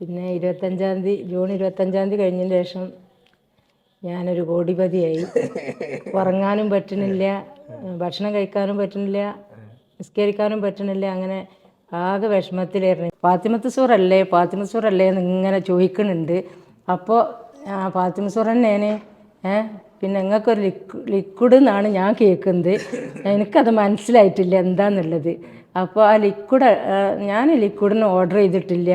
പിന്നെ ഇരുപത്തഞ്ചാം തീയതി ജൂൺ ഇരുപത്തഞ്ചാം തീയതി കഴിഞ്ഞതിന് ശേഷം ഞാനൊരു കോടിപതിയായി. ഉറങ്ങാനും പറ്റണില്ല ഭക്ഷണം കഴിക്കാനും പറ്റണില്ല നിസ്കരിക്കാനും പറ്റണില്ല അങ്ങനെ ആകെ വിഷമത്തിലായിരുന്നു. പാത്തിമത്ത് സൂറല്ലേ ഫാത്തിമത്ത് സൂറല്ലേ എന്ന് ഇങ്ങനെ ചോദിക്കുന്നുണ്ട്. അപ്പോൾ ആ ഫാത്തിമ സൂറ തന്നെയാണ്. ഏ പിന്നെ നിങ്ങൾക്കൊരു ലിക്വി ലിക്വിഡ് എന്നാണ് ഞാൻ കേൾക്കുന്നത്. എനിക്കത് മനസ്സിലായിട്ടില്ല എന്താന്നുള്ളത്. അപ്പോൾ ആ ലിക്വിഡ് ഞാൻ ലിക്വിഡിന് ഓർഡർ ചെയ്തിട്ടില്ല.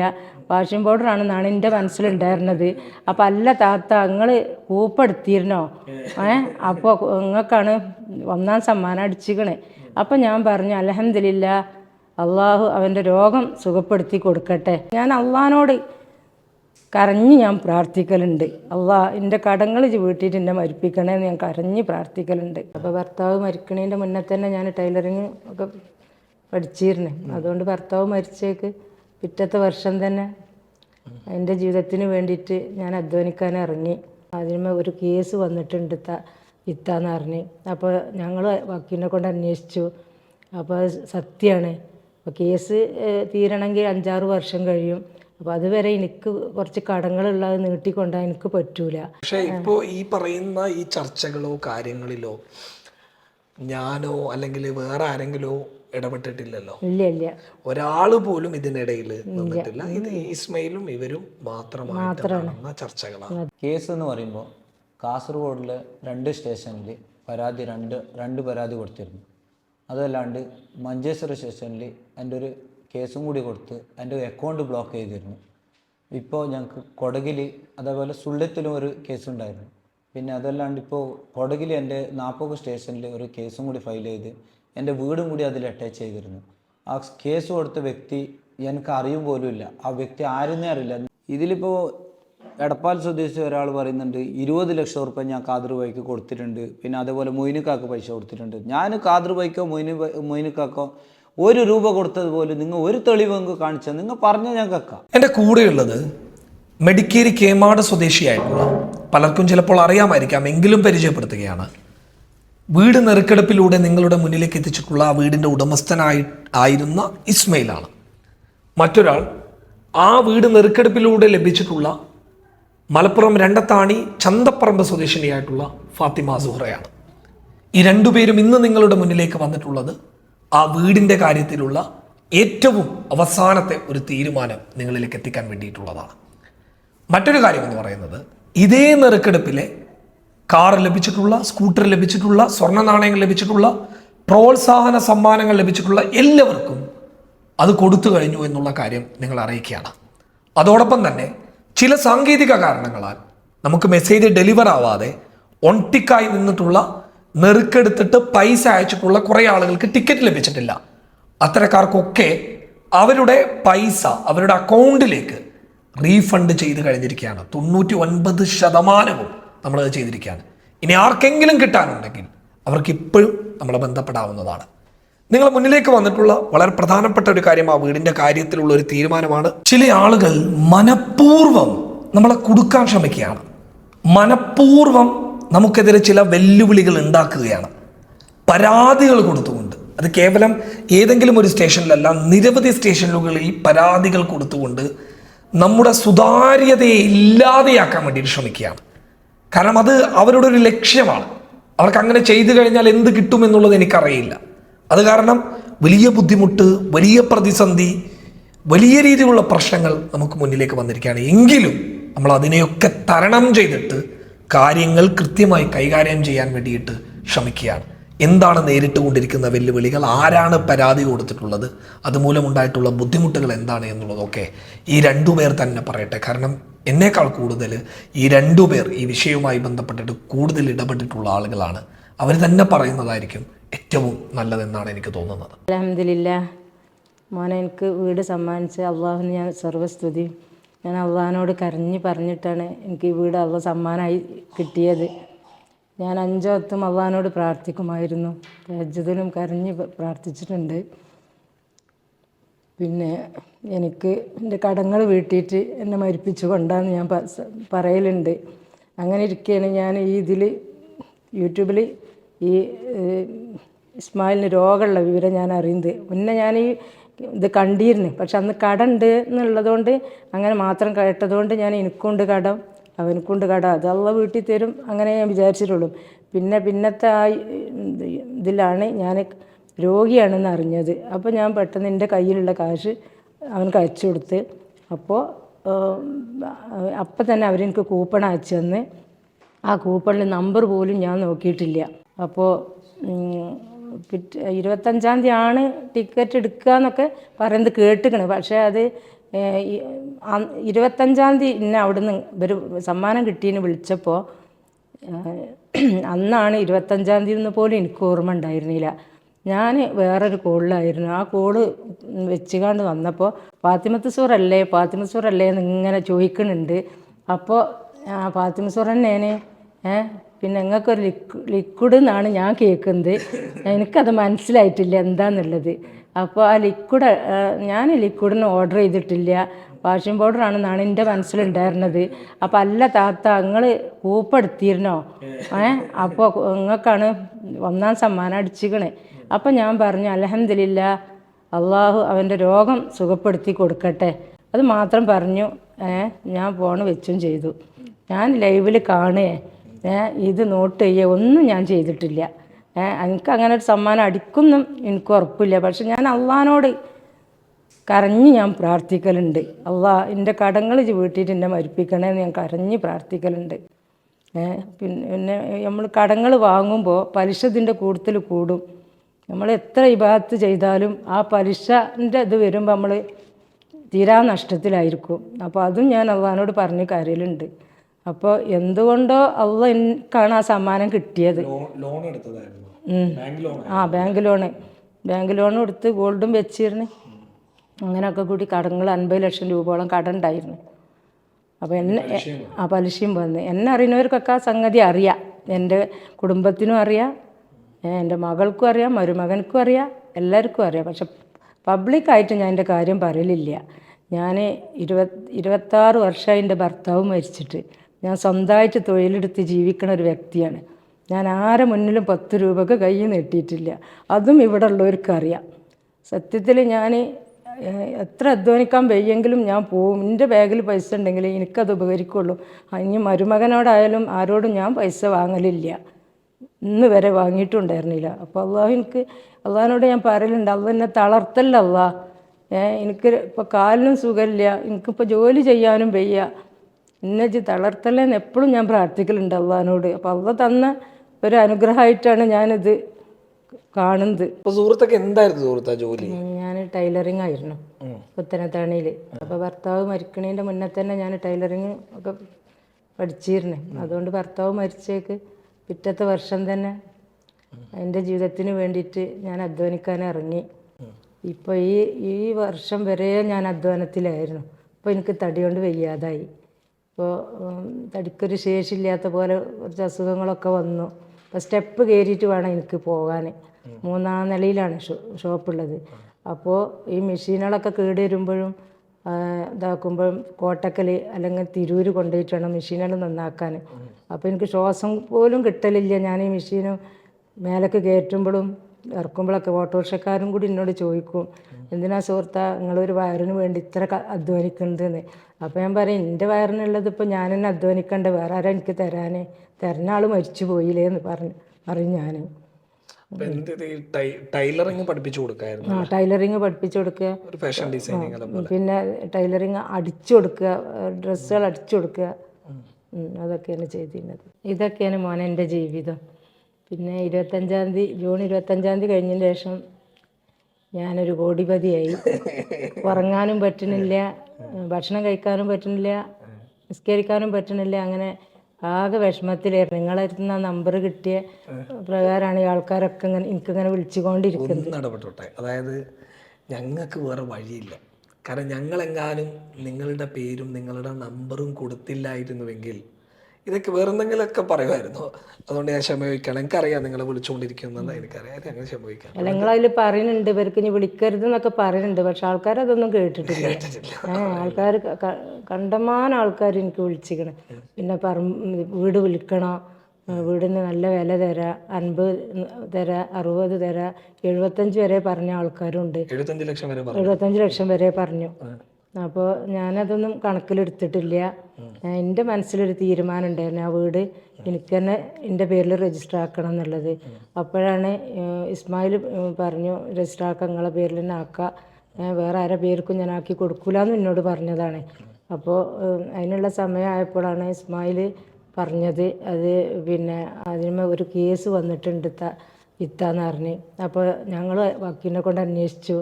വാഷിംഗ് പൗഡറാണെന്നാണ് എന്റെ മനസ്സിലുണ്ടായിരുന്നത്. അപ്പം അല്ല താത്ത നിങ്ങൾ കൂപ്പെടുത്തിയിരുന്നോ? ഏ അപ്പോൾ നിങ്ങൾക്കാണ് ഒന്നാം സമ്മാനം അടിച്ചിക്കണേ. അപ്പം ഞാൻ പറഞ്ഞു അലഹമില്ല അള്ളാഹു അവന്റെ രോഗം സുഖപ്പെടുത്തി കൊടുക്കട്ടെ. ഞാൻ അള്ളഹാനോട് കരഞ്ഞ് ഞാൻ പ്രാർത്ഥിക്കലുണ്ട്. അള്ളാ എന്റെ കടങ്ങൾ വീട്ടിയിട്ട് എന്നെ മരിപ്പിക്കണേന്ന് ഞാൻ കരഞ്ഞ് പ്രാർത്ഥിക്കലുണ്ട്. അപ്പോൾ ഭർത്താവ് മരിക്കണേന്റെ മുന്നേ തന്നെ ഞാൻ ടൈലറിങ് ഒക്കെ പഠിച്ചിരുന്നു. അതുകൊണ്ട് ഭർത്താവ് മരിച്ചേക്ക് പിറ്റത്തെ വർഷം തന്നെ എന്റെ ജീവിതത്തിന് വേണ്ടിയിട്ട് ഞാൻ അധ്വാനിക്കാൻ ഇറങ്ങി. അതിന്മേ ഒരു കേസ് വന്നിട്ടുണ്ട് ത വിത്താന്ന് പറഞ്ഞ്. അപ്പോൾ ഞങ്ങൾ വക്കീലിനെ കൊണ്ട് അന്വേഷിച്ചു. അപ്പോൾ അത് സത്യമാണ് അപ്പോൾ കേസ് തീരണമെങ്കിൽ അഞ്ചാറ് വർഷം കഴിയും. അപ്പോൾ അതുവരെ എനിക്ക് കുറച്ച് കടങ്ങളുള്ളത് നീട്ടിക്കൊണ്ടാൽ എനിക്ക് പറ്റൂല. പക്ഷേ ഇപ്പോൾ ഈ പറയുന്ന ഈ ചർച്ചകളോ കാര്യങ്ങളിലോ ഞാനോ അല്ലെങ്കിൽ വേറെ ആരെങ്കിലോ ഇടപെട്ടിട്ടില്ലല്ലോ. ഒരാൾ പോലും ഇതിനിടയിൽ നിന്നിട്ടില്ല. ഇത് ഇസ്മയിലും ഇവരും മാത്രമായിട്ട് നടന്ന ചർച്ചകളാണ്. കേസ് എന്ന് പറയുമ്പോൾ കാസർഗോഡിലെ രണ്ട് സ്റ്റേഷനിൽ പരാതി രണ്ട് രണ്ട് പരാതി കൊടുത്തിരുന്നു. അതല്ലാണ്ട് മഞ്ചേശ്വര സ്റ്റേഷനിൽ എന്റെ ഒരു കേസും കൂടി കൊടുത്ത് എന്റെ അക്കൗണ്ട് ബ്ലോക്ക് ചെയ്തിരുന്നു. ഇപ്പോൾ ഞങ്ങൾക്ക് കൊടകിൽ അതേപോലെ സുള്ളത്തിലും ഒരു കേസ് ഉണ്ടായിരുന്നു പിന്നെ അതല്ലാണ്ട് ഇപ്പോൾ കൊടകിൽ എന്റെ നാപ്പോക്ക് സ്റ്റേഷനിൽ ഒരു കേസും കൂടി ഫയൽ ചെയ്ത് എന്റെ വീടും കൂടി അതിൽ അറ്റാച്ച് ചെയ്തിരുന്നു. ആ കേസ് കൊടുത്ത വ്യക്തി എനിക്ക് അറിയും പോലും ഇല്ല. ആ വ്യക്തി ആരെന്നേ അറിയില്ല. ഇതിലിപ്പോൾ എടപ്പാൽ സ്വദേശി ഒരാൾ പറയുന്നുണ്ട് ഇരുപത് ലക്ഷം ഉറുപ്പ്യ ഞാൻ കാദർ ബൈക്ക് കൊടുത്തിട്ടുണ്ട്. പിന്നെ അതേപോലെ മൊയിനുക്കാക്ക് പൈസ കൊടുത്തിട്ടുണ്ട്. ഞാൻ കാദർ ബൈക്കോ മൊയിനു മൊയിനുക്കാക്കോ ഒരു രൂപ കൊടുത്തതുപോലെ പോലും നിങ്ങൾ ഒരു തെളിവ് കാണിച്ചാൽ നിങ്ങൾ പറഞ്ഞാൽ ഞാൻ കേൾക്കാം. എന്റെ കൂടെയുള്ളത് മെഡിക്കേരി കേമാട് സ്വദേശിയായിട്ടുള്ള പലർക്കും ചിലപ്പോൾ അറിയാമായിരിക്കാം എങ്കിലും പരിചയപ്പെടുത്തുകയാണ്. വീട് നെറുക്കെടുപ്പിലൂടെ നിങ്ങളുടെ മുന്നിലേക്ക് എത്തിച്ചിട്ടുള്ള ആ വീടിന്റെ ഉടമസ്ഥനായി ആയിരുന്ന ഇസ്മയിലാണ്. മറ്റൊരാൾ ആ വീട് നെറുക്കെടുപ്പിലൂടെ ലഭിച്ചിട്ടുള്ള മലപ്പുറം രണ്ടത്താണി ചന്തപ്പറമ്പ് സ്വദേശിനിയായിട്ടുള്ള ഫാത്തിമ സുഹറയാണ്. ഈ രണ്ടുപേരും ഇന്ന് നിങ്ങളുടെ മുന്നിലേക്ക് വന്നിട്ടുള്ളത് ആ വീടിന്റെ കാര്യത്തിലുള്ള ഏറ്റവും അവസാനത്തെ ഒരു തീരുമാനം നിങ്ങളിലേക്ക് എത്തിക്കാൻ വേണ്ടിയിട്ടുള്ളതാണ്. മറ്റൊരു കാര്യം എന്ന് പറയുന്നത് ഇതേ നെറുക്കെടുപ്പിലെ കാർ ലഭിച്ചിട്ടുള്ള സ്കൂട്ടർ ലഭിച്ചിട്ടുള്ള സ്വർണ നാണയങ്ങൾ ലഭിച്ചിട്ടുള്ള പ്രോത്സാഹന സമ്മാനങ്ങൾ ലഭിച്ചിട്ടുള്ള എല്ലാവർക്കും അത് കൊടുത്തു കഴിഞ്ഞു എന്നുള്ള കാര്യം നിങ്ങൾ അറിയിക്കുകയാണ്. അതോടൊപ്പം തന്നെ ചില സാങ്കേതിക കാരണങ്ങളാൽ നമുക്ക് മെസ്സേജ് ഡെലിവർ ആവാതെ ഒൺടിക്കായി നിന്നിട്ടുള്ള നെറുക്കെടുത്തിട്ട് പൈസ അയച്ചിട്ടുള്ള കുറേ ആളുകൾക്ക് ടിക്കറ്റ് ലഭിച്ചിട്ടില്ല. അത്തരക്കാർക്കൊക്കെ അവരുടെ പൈസ അവരുടെ അക്കൗണ്ടിലേക്ക് റീഫണ്ട് ചെയ്ത് കഴിഞ്ഞിരിക്കുകയാണ്. തൊണ്ണൂറ്റി ഒൻപത് ശതമാനവും നമ്മളത് ചെയ്തിരിക്കുകയാണ്. ഇനി ആർക്കെങ്കിലും കിട്ടാനുണ്ടെങ്കിൽ അവർക്ക് ഇപ്പോഴും നമ്മൾ ബന്ധപ്പെടാവുന്നതാണ്. നിങ്ങൾ മുന്നിലേക്ക് വന്നിട്ടുള്ള വളരെ പ്രധാനപ്പെട്ട ഒരു കാര്യം ആ വീടിന്റെ കാര്യത്തിലുള്ള ഒരു തീരുമാനമാണ്. ചില ആളുകൾ മനഃപൂർവം നമ്മളെ കൊടുക്കാൻ ശ്രമിക്കുകയാണ്. മനഃപൂർവം നമുക്കെതിരെ ചില വെല്ലുവിളികൾ ഉണ്ടാക്കുകയാണ്. പരാതികൾ കൊടുത്തുകൊണ്ട്. അത് കേവലം ഏതെങ്കിലും ഒരു സ്റ്റേഷനിലല്ല നിരവധി സ്റ്റേഷനുകളിൽ പരാതികൾ കൊടുത്തുകൊണ്ട് നമ്മുടെ സുതാര്യതയെ ഇല്ലാതെയാക്കാൻ വേണ്ടിയിട്ട് ശ്രമിക്കുകയാണ്. കാരണം അത് അവരുടെ ഒരു ലക്ഷ്യമാണ്. അവർക്ക് അങ്ങനെ ചെയ്തു കഴിഞ്ഞാൽ എന്ത് കിട്ടും എന്നുള്ളത് എനിക്കറിയില്ല. അത് കാരണം വലിയ ബുദ്ധിമുട്ട് വലിയ പ്രതിസന്ധി വലിയ രീതിയിലുള്ള പ്രശ്നങ്ങൾ നമുക്ക് മുന്നിലേക്ക് വന്നിരിക്കുകയാണ്. എങ്കിലും നമ്മൾ അതിനെയൊക്കെ തരണം ചെയ്തിട്ട് കാര്യങ്ങൾ കൃത്യമായി കൈകാര്യം ചെയ്യാൻ വേണ്ടിയിട്ട് ശ്രമിക്കുകയാണ്. എന്താണ് നേരിട്ട് കൊണ്ടിരിക്കുന്ന വെല്ലുവിളികൾ? ആരാണ് പരാതി കൊടുത്തിട്ടുള്ളത്? അതുമൂലമുണ്ടായിട്ടുള്ള ബുദ്ധിമുട്ടുകൾ എന്താണ് എന്നുള്ളതൊക്കെ ഈ രണ്ടുപേർ തന്നെ പറയട്ടെ. കാരണം എന്നേക്കാൾ കൂടുതൽ ഈ രണ്ടുപേർ ഈ വിഷയവുമായി ബന്ധപ്പെട്ടിട്ട് കൂടുതൽ ഇടപെട്ടിട്ടുള്ള ആളുകളാണ്. അവർ തന്നെ പറയുന്നതായിരിക്കും ഏറ്റവും നല്ലതെന്നാണ് എനിക്ക് തോന്നുന്നത്. അലഹമില്ല മോനെ എനിക്ക് വീട് സമ്മാനിച്ച് അള്ളാഹു ഞാൻ സർവസ്തുതി. ഞാൻ അള്ളാഹിനോട് കരഞ്ഞ് പറഞ്ഞിട്ടാണ് എനിക്ക് ഈ വീട് അള്ളാഹ് സമ്മാനമായി കിട്ടിയത്. ഞാൻ അഞ്ചോത്തും അള്ളഹാനോട് പ്രാർത്ഥിക്കുമായിരുന്നു. തഹജ്ജുദിനും കരഞ്ഞ് പ്രാർത്ഥിച്ചിട്ടുണ്ട്. പിന്നെ എനിക്ക് എന്റെ കടങ്ങൾ വീട്ടിയിട്ട് എന്നെ മരിപ്പിച്ചു കൊണ്ടാന്ന് ഞാൻ പറയലുണ്ട്. അങ്ങനെ ഇരിക്കുകയാണ് ഞാൻ ഈ ഇതിൽ യൂട്യൂബിൽ ഈ ഇസ്മായിലിന് രോഗമുള്ള വിവരം ഞാൻ അറിയുന്നത്. മുന്നേ ഞാൻ ഈ ഇത് കണ്ടിരുന്നു. പക്ഷെ അന്ന് കട ഉണ്ട് എന്നുള്ളതുകൊണ്ട് അങ്ങനെ മാത്രം കേട്ടതുകൊണ്ട് ഞാൻ എനിക്കുണ്ട് കടം. അവനക്കുണ്ട് കട. അത് അള്ള വീട്ടിൽ തരും അങ്ങനെ ഞാൻ വിചാരിച്ചിട്ടുള്ളൂ. പിന്നെ പിന്നത്തെ ആ ഇതിലാണ് ഞാൻ രോഗിയാണെന്ന് അറിഞ്ഞത്. അപ്പോൾ ഞാൻ പെട്ടെന്ന് എന്റെ കയ്യിലുള്ള കാശ് അവനക്ക് അയച്ചു കൊടുത്ത്. അപ്പോൾ അപ്പം തന്നെ അവരെനിക്ക് കൂപ്പൺ അയച്ചു തന്ന്. ആ കൂപ്പണിൽ നമ്പർ പോലും ഞാൻ നോക്കിയിട്ടില്ല. അപ്പോൾ പിറ്റേ ഇരുപത്തഞ്ചാം തീയതി ആണ് ടിക്കറ്റ് എടുക്കുക എന്നൊക്കെ പറയുന്നത് കേട്ടിക്കണ്. പക്ഷേ അത് ഇരുപത്തഞ്ചാം തീയതി ഇന്ന അവിടുന്ന് ഒരു സമ്മാനം കിട്ടിയെന്ന് വിളിച്ചപ്പോൾ അന്നാണ് ഇരുപത്തഞ്ചാം തീയതി എന്ന് പോലും എനിക്ക് ഓർമ്മ ഉണ്ടായിരുന്നില്ല. ഞാൻ വേറൊരു കോളിലായിരുന്നു. ആ കോൾ വെച്ചുകാണ്ട് വന്നപ്പോൾ ഫാത്തിമത്ത് സൂറല്ലേ ഫാത്തിമത്ത് സൂറല്ലേ എന്ന് ഇങ്ങനെ ചോദിക്കുന്നുണ്ട് അപ്പോൾ ഫാത്തിമ സൂറ തന്നെയാണ് ഏ പിന്നെ നിങ്ങൾക്കൊരു ലിക്വി ലിക്വിഡ് എന്നാണ് ഞാൻ കേൾക്കുന്നത് എനിക്കത് മനസ്സിലായിട്ടില്ല എന്താന്നുള്ളത്. അപ്പോൾ ആ ലിക്വിഡ് ഞാൻ ലിക്വിഡിന് ഓർഡർ ചെയ്തിട്ടില്ല. വാഷിംഗ് പൗഡറാണെന്നാണ് എന്റെ മനസ്സിലുണ്ടായിരുന്നത്. അപ്പം അല്ല താത്ത നിങ്ങൾ കൂപ്പെടുത്തിയിരുന്നോ? ഏ. അപ്പോൾ നിങ്ങൾക്കാണ് ഒന്നാം സമ്മാനം അടിച്ചിക്കണേ. അപ്പം ഞാൻ പറഞ്ഞു അലഹമില്ല അള്ളാഹു അവന്റെ രോഗം സുഖപ്പെടുത്തി കൊടുക്കട്ടെ. അത് മാത്രം പറഞ്ഞു ഏ ഞാൻ ഫോണ് വെച്ചും ചെയ്തു. ഞാൻ ലൈവിൽ കാണുകയെ. ഇത് നോട്ട് ചെയ്യുക ഒന്നും ഞാൻ ചെയ്തിട്ടില്ല. എനിക്ക് അങ്ങനെ ഒരു സമ്മാനം അടിക്കുന്നും എനിക്ക് ഉറപ്പില്ല. പക്ഷെ ഞാൻ അള്ളഹാനോട് കരഞ്ഞ് ഞാൻ പ്രാർത്ഥിക്കലുണ്ട്. അള്ളാ എന്റെ കടങ്ങൾ വീട്ടിയിട്ട് എന്നെ മരിപ്പിക്കണേന്ന് ഞാൻ കരഞ്ഞ് പ്രാർത്ഥിക്കലുണ്ട്. പിന്നെ പിന്നെ നമ്മൾ കടങ്ങൾ വാങ്ങുമ്പോൾ പലിശ ഇതിന്റെ കൂടുതൽ കൂടും. നമ്മൾ എത്ര ഇബാത്ത് ചെയ്താലും ആ പലിശന്റെ ഇത് വരുമ്പോൾ നമ്മൾ തീരാ നഷ്ടത്തിലായിരിക്കും. അപ്പോൾ അതും ഞാൻ അള്ളഹാനോട് പറഞ്ഞ് കരയലുണ്ട്. അപ്പോൾ എന്തുകൊണ്ടോ അവ എനിക്കാണ് ആ സമ്മാനം കിട്ടിയത്. ആ ബാങ്ക് ലോണ്. ബാങ്ക് ലോൺ എടുത്ത് ഗോൾഡും വെച്ചിരുന്നു. അങ്ങനെയൊക്കെ കൂടി കടങ്ങൾ അൻപത് ലക്ഷം രൂപയോളം കട ഉണ്ടായിരുന്നു അപ്പോൾ എന്നെ ആ പലിശയും വന്ന്. എന്നെ അറിയുന്നവർക്കൊക്കെ ആ സംഗതി അറിയാം. എന്റെ കുടുംബത്തിനും അറിയാം. എന്റെ മകൾക്കും അറിയാം. മരുമകനക്കും അറിയാം. എല്ലാവർക്കും അറിയാം. പക്ഷെ പബ്ലിക്കായിട്ട് ഞാൻ എന്റെ കാര്യം പറയലില്ല. ഞാൻ ഇരുപത് ഇരുപത്താറ് വർഷമായി എന്റെ ഭർത്താവ് മരിച്ചിട്ട്. ഞാൻ സ്വന്തമായിട്ട് തൊഴിലെടുത്ത് ജീവിക്കുന്ന ഒരു വ്യക്തിയാണ്. ഞാൻ ആരെ മുന്നിലും പത്ത് രൂപക്ക് കൈ നീട്ടിയിട്ടില്ല. അതും ഇവിടെ ഉള്ളവർക്കറിയാം സത്യത്തിൽ ഞാൻ എത്ര അധ്വാനിക്കാൻ വയ്യെങ്കിലും ഞാൻ പോവും. എന്റെ ബാഗിൽ പൈസ ഉണ്ടെങ്കിൽ എനിക്കത് ഉപകരിക്കുള്ളൂ. ഇനി മരുമകനോടായാലും ആരോടും ഞാൻ പൈസ വാങ്ങലില്ല. ഇന്ന് വരെ വാങ്ങിയിട്ടുണ്ടായിരുന്നില്ല. അപ്പോൾ അള്ളാഹു എനിക്ക് അള്ളാഹിനോട് ഞാൻ പറയലുണ്ട് അത് എന്നെ തളർത്തല്ല അള്ളാഹ്. എനിക്ക് ഇപ്പോൾ കാലിനും സുഖമില്ല. എനിക്കിപ്പോൾ ജോലി ചെയ്യാനും വയ്യ. എന്നെ ജി തളർത്തല്ലെന്ന് എപ്പോഴും ഞാൻ പ്രാർത്ഥിക്കലുണ്ട് അള്ളഹാനോട്. അപ്പോൾ അള്ള തന്ന ഒരു അനുഗ്രഹമായിട്ടാണ് ഞാനിത് കാണുന്നത്. അപ്പോൾ സുഹൃത്തൊക്കെ എന്തായിരുന്നു സുഹൃത്താ ജോലി? ഞാൻ ടൈലറിങ് ആയിരുന്നു. പുത്തനത്താണിയിൽ അപ്പോൾ ഭർത്താവ് മരിക്കണേന്റെ മുന്നേ തന്നെ ഞാൻ ടൈലറിങ് ഒക്കെ പഠിച്ചിരുന്നു. അതുകൊണ്ട് ഭർത്താവ് മരിച്ചേക്ക് പിറ്റത്തെ വർഷം തന്നെ എന്റെ ജീവിതത്തിന് വേണ്ടിയിട്ട് ഞാൻ അധ്വാനിക്കാൻ ഇറങ്ങി. ഇപ്പോൾ ഈ ഈ വർഷം വരെ ഞാൻ അധ്വാനത്തിലായിരുന്നു. അപ്പോൾ എനിക്ക് തടി കൊണ്ട് വയ്യാതായി. ഇപ്പോൾ തടിക്കൊരു ശേഷിയില്ലാത്ത പോലെ കുറച്ച് അസുഖങ്ങളൊക്കെ വന്നു. അപ്പോൾ സ്റ്റെപ്പ് കയറിയിട്ട് വേണം എനിക്ക് പോകാൻ മൂന്നാം നിലയിലാണ് ഷോ ഷോപ്പുള്ളത്. അപ്പോൾ ഈ മെഷീനുകളൊക്കെ കേട് വരുമ്പോഴും ഇതാക്കുമ്പോഴും കോട്ടക്കൽ അല്ലെങ്കിൽ തിരൂര് കൊണ്ടുപോയിട്ട് വേണം മെഷീനുകൾ നന്നാക്കാൻ. അപ്പോൾ എനിക്ക് ശ്വാസം പോലും കിട്ടലില്ല. ഞാൻ ഈ മെഷീനും മേലേക്ക് കയറ്റുമ്പോഴും ഇറക്കുമ്പോഴൊക്കെ ഓട്ടോറിക്ഷക്കാരും കൂടി എന്നോട് ചോദിക്കും എന്തിനാ സുഹൃത്താ നിങ്ങളൊരു വയറിന് വേണ്ടി ഇത്ര അധ്വാനിക്കേണ്ടതെന്ന് അധ്വാനിക്കുന്നതെന്ന്? അപ്പോൾ ഞാൻ പറയും എന്റെ വയറിനുള്ളത് ഇപ്പോൾ ഞാൻ തന്നെ അധ്വാനിക്കണ്ട വേറെ ആരാ എനിക്ക് തരാൻ തരുന്ന ആൾ മരിച്ചു പോയില്ലേ എന്ന് പറഞ്ഞു പറയും ഞാൻ ടൈലറിങ് പഠിപ്പിച്ചു കൊടുക്കായിരുന്നു ആ ടൈലറിങ് പഠിപ്പിച്ചു കൊടുക്കുക. ഫാഷൻ ഡിസൈനിങ് പിന്നെ ടൈലറിങ് അടിച്ചു കൊടുക്കുക ഡ്രസ്സുകൾ അടിച്ചു കൊടുക്കുക. അതൊക്കെയാണ് ചെയ്തിരുന്നത്. ഇതൊക്കെയാണ് മോനെ എന്റെ ജീവിതം. പിന്നെ ഇരുപത്തഞ്ചാം തീയതി ജൂൺ ഇരുപത്തഞ്ചാം തീയതി കഴിഞ്ഞതിന് ശേഷം ഞാനൊരു കോടിപതിയായി. ഉറങ്ങാനും പറ്റണില്ല ഭക്ഷണം കഴിക്കാനും പറ്റണില്ല നിസ്കരിക്കാനും പറ്റണില്ല അങ്ങനെ ആകെ വിഷമത്തിലായിരുന്നു. നിങ്ങളെ ആ നമ്പർ കിട്ടിയ പ്രകാരമാണ് ഈ ആൾക്കാരൊക്കെ ഇങ്ങനെ എനിക്കിങ്ങനെ വിളിച്ചുകൊണ്ടിരിക്കുന്നത്. അതായത് ഞങ്ങൾക്ക് വേറെ വഴിയില്ല. കാരണം ഞങ്ങളെങ്ങാനും നിങ്ങളുടെ പേരും നിങ്ങളുടെ നമ്പറും കൊടുത്തില്ലായിരുന്നുവെങ്കിൽ ഇതൊക്കെ വേറെ എന്തെങ്കിലുമൊക്കെ പറയുമായിരുന്നു. അതുകൊണ്ട് ഞാൻ ക്ഷമയോഗിക്കണം എനിക്കറിയാം നിങ്ങളെ വിളിച്ചുകൊണ്ടിരിക്കുന്നത് എനിക്കറിയാം. അങ്ങനെ ഞങ്ങൾ നിങ്ങൾ അതിൽ പറയുന്നുണ്ട്. ഇവർക്ക് ഇനി വിളിക്കരുത് എന്നൊക്കെ പറയുന്നുണ്ട്. പക്ഷെ ആൾക്കാർ അതൊന്നും കേട്ടിട്ടില്ല. ആൾക്കാർ കണ്ടമാനം ആൾക്കാർ എനിക്ക് വിളിച്ചിരിക്കണം പിന്നെ പറ വീട് വിളിക്കണം വീടിന് നല്ല വില തരാം. അൻപത് തരാ അറുപത് തരാ എഴുപത്തഞ്ച് വരെ പറഞ്ഞ ആൾക്കാരുണ്ട്. എഴുപത്തഞ്ച് ലക്ഷം വരെ പറഞ്ഞു. അപ്പോൾ ഞാനതൊന്നും കണക്കിലെടുത്തിട്ടില്ല. എന്റെ മനസ്സിലൊരു തീരുമാനം ഉണ്ടായിരുന്നു ആ വീട് എനിക്ക് തന്നെ എന്റെ പേരിൽ രജിസ്റ്റർ ആക്കണം എന്നുള്ളത്. അപ്പോഴാണ് ഇസ്മായിൽ പറഞ്ഞു രജിസ്റ്റർ ആക്കാൻ നിങ്ങളെ പേരിൽ തന്നെ ആക്കാം വേറെ ആരെ പേർക്കും ഞാൻ ആക്കി കൊടുക്കൂല എന്ന് എന്നോട് പറഞ്ഞതാണ് അപ്പോൾ അതിനുള്ള സമയമായപ്പോഴാണ് ഇസ്മായിൽ പറഞ്ഞത്. അത് പിന്നെ അതിന്മേൽ ഒരു കേസ് വന്നിട്ടുണ്ട് ഇത്ത ഇത്താന്ന് പറഞ്ഞ്. അപ്പോൾ ഞങ്ങൾ വക്കീലിനെ കൊണ്ട് അന്വേഷിച്ചു.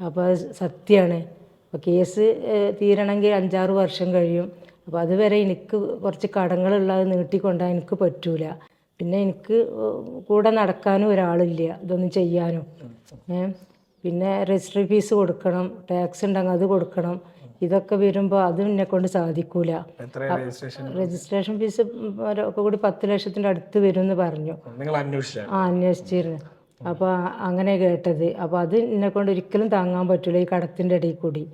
അപ്പോൾ സത്യമാണ് അപ്പോൾ കേസ് തീരണമെങ്കിൽ അഞ്ചാറ് വർഷം കഴിയും. അപ്പോൾ അതുവരെ എനിക്ക് കുറച്ച് കടങ്ങളുള്ളത് നീട്ടിക്കൊണ്ടാൽ എനിക്ക് പറ്റൂല. പിന്നെ എനിക്ക് കൂടെ നടക്കാനും ഒരാളില്ല ഇതൊന്നും ചെയ്യാനും. ഏ പിന്നെ രജിസ്ട്രി ഫീസ് കൊടുക്കണം ടാക്സ് ഉണ്ടെങ്കിൽ അത് കൊടുക്കണം. ഇതൊക്കെ വരുമ്പോൾ അതും എന്നെ കൊണ്ട് സാധിക്കൂല. രജിസ്ട്രേഷൻ ഫീസ് ഒക്കെ കൂടി പത്ത് ലക്ഷത്തിന്റെ അടുത്ത് വരും എന്ന് പറഞ്ഞു ആ അന്വേഷിച്ചിരുന്നു. അപ്പോൾ അങ്ങനെ കേട്ടത്. അപ്പോൾ അത് എന്നെ കൊണ്ട് ഒരിക്കലും താങ്ങാൻ പറ്റില്ല ഈ കടത്തിന്റെ ഇടയിൽ കൂടി.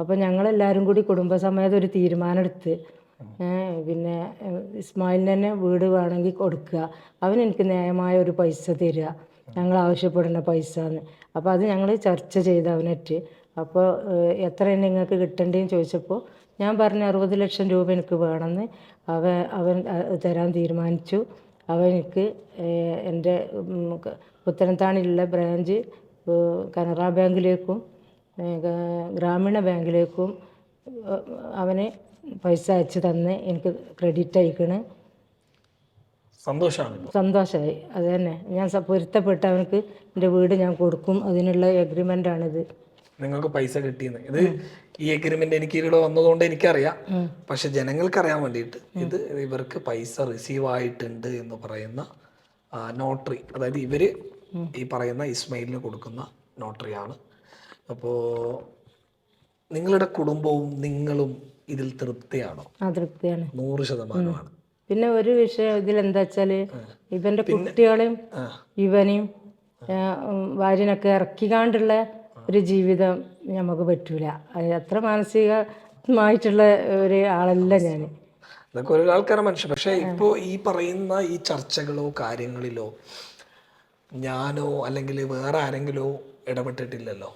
അപ്പോൾ ഞങ്ങളെല്ലാവരും കൂടി കുടുംബസമേതം ഒരു തീരുമാനം എടുത്ത് പിന്നെ ഇസ്മായിലിന് തന്നെ വീട് വേണമെങ്കിൽ കൊടുക്കുക. അവൻ എനിക്ക് ന്യായമായ ഒരു പൈസ തരിക ഞങ്ങൾ ആവശ്യപ്പെടുന്ന പൈസ എന്ന് അപ്പോൾ അത് ഞങ്ങൾ ചർച്ച ചെയ്ത് അവനറ്റ്. അപ്പോൾ എത്ര എന്നെ നിങ്ങൾക്ക് കിട്ടേണ്ടതെന്ന് ചോദിച്ചപ്പോൾ ഞാൻ പറഞ്ഞ അറുപത് ലക്ഷം രൂപ എനിക്ക് വേണമെന്ന് അവൻ അവൻ തരാൻ തീരുമാനിച്ചു. അവൻ എനിക്ക് എന്റെ പുത്തനത്താണിലുള്ള ബ്രാഞ്ച് കനറ ബാങ്കിലേക്കും ഗ്രാമീണ ബാങ്കിലേക്കും അവനെ പൈസ അയച്ചു തന്ന് എനിക്ക് ക്രെഡിറ്റ് അയക്കണ്. സന്തോഷമാണ് സന്തോഷമായി അത് തന്നെ. ഞാൻ പൊരുത്തപ്പെട്ട് അവനക്ക് എന്റെ വീട് ഞാൻ കൊടുക്കും. അതിനുള്ള എഗ്രിമെന്റ് ആണിത്. നിങ്ങൾക്ക് പൈസ കിട്ടിയെന്ന്. ഇത് ഈ എഗ്രിമെന്റ് എനിക്ക് ഇവിടെ വന്നതുകൊണ്ട് എനിക്കറിയാം. പക്ഷെ ജനങ്ങൾക്ക് അറിയാൻ വേണ്ടിയിട്ട് ഇത് ഇവർക്ക് പൈസ റിസീവ് ആയിട്ടുണ്ട് എന്ന് പറയുന്ന നോട്ടറി അതായത് ഇവർ ഈ പറയുന്ന ഇസ്മയിലിന് കൊടുക്കുന്ന നോട്ടറിയാണ് അപ്പോ നിങ്ങളുടെ കുടുംബവും നിങ്ങളും ഇതിൽ തൃപ്തിയാണോ? തൃപ്തിയാണ്. നൂറ് ശതമാനമാണ്. പിന്നെ ഒരു വിഷയം ഇതിൽ എന്താ വെച്ചാൽ ഇവന്റെ കുട്ടികളെയും ഇവനെയും ഭാര്യനൊക്കെ ഇറക്കിക്കാണ്ടുള്ള ഒരു ജീവിതം നമുക്ക് പറ്റൂല. അത്ര മാനസികമായിട്ടുള്ള ഒരു ആളല്ല ഞാൻ അതൊക്കെ ഒരു ആൾക്കാരെ മനുഷ്യൻ. പക്ഷേ ഇപ്പോൾ ഈ പറയുന്ന ഈ ചർച്ചകളോ കാര്യങ്ങളിലോ ഞാനോ അല്ലെങ്കിൽ വേറെ ആരെങ്കിലോ ഇടപെട്ടിട്ടില്ലല്ലോ.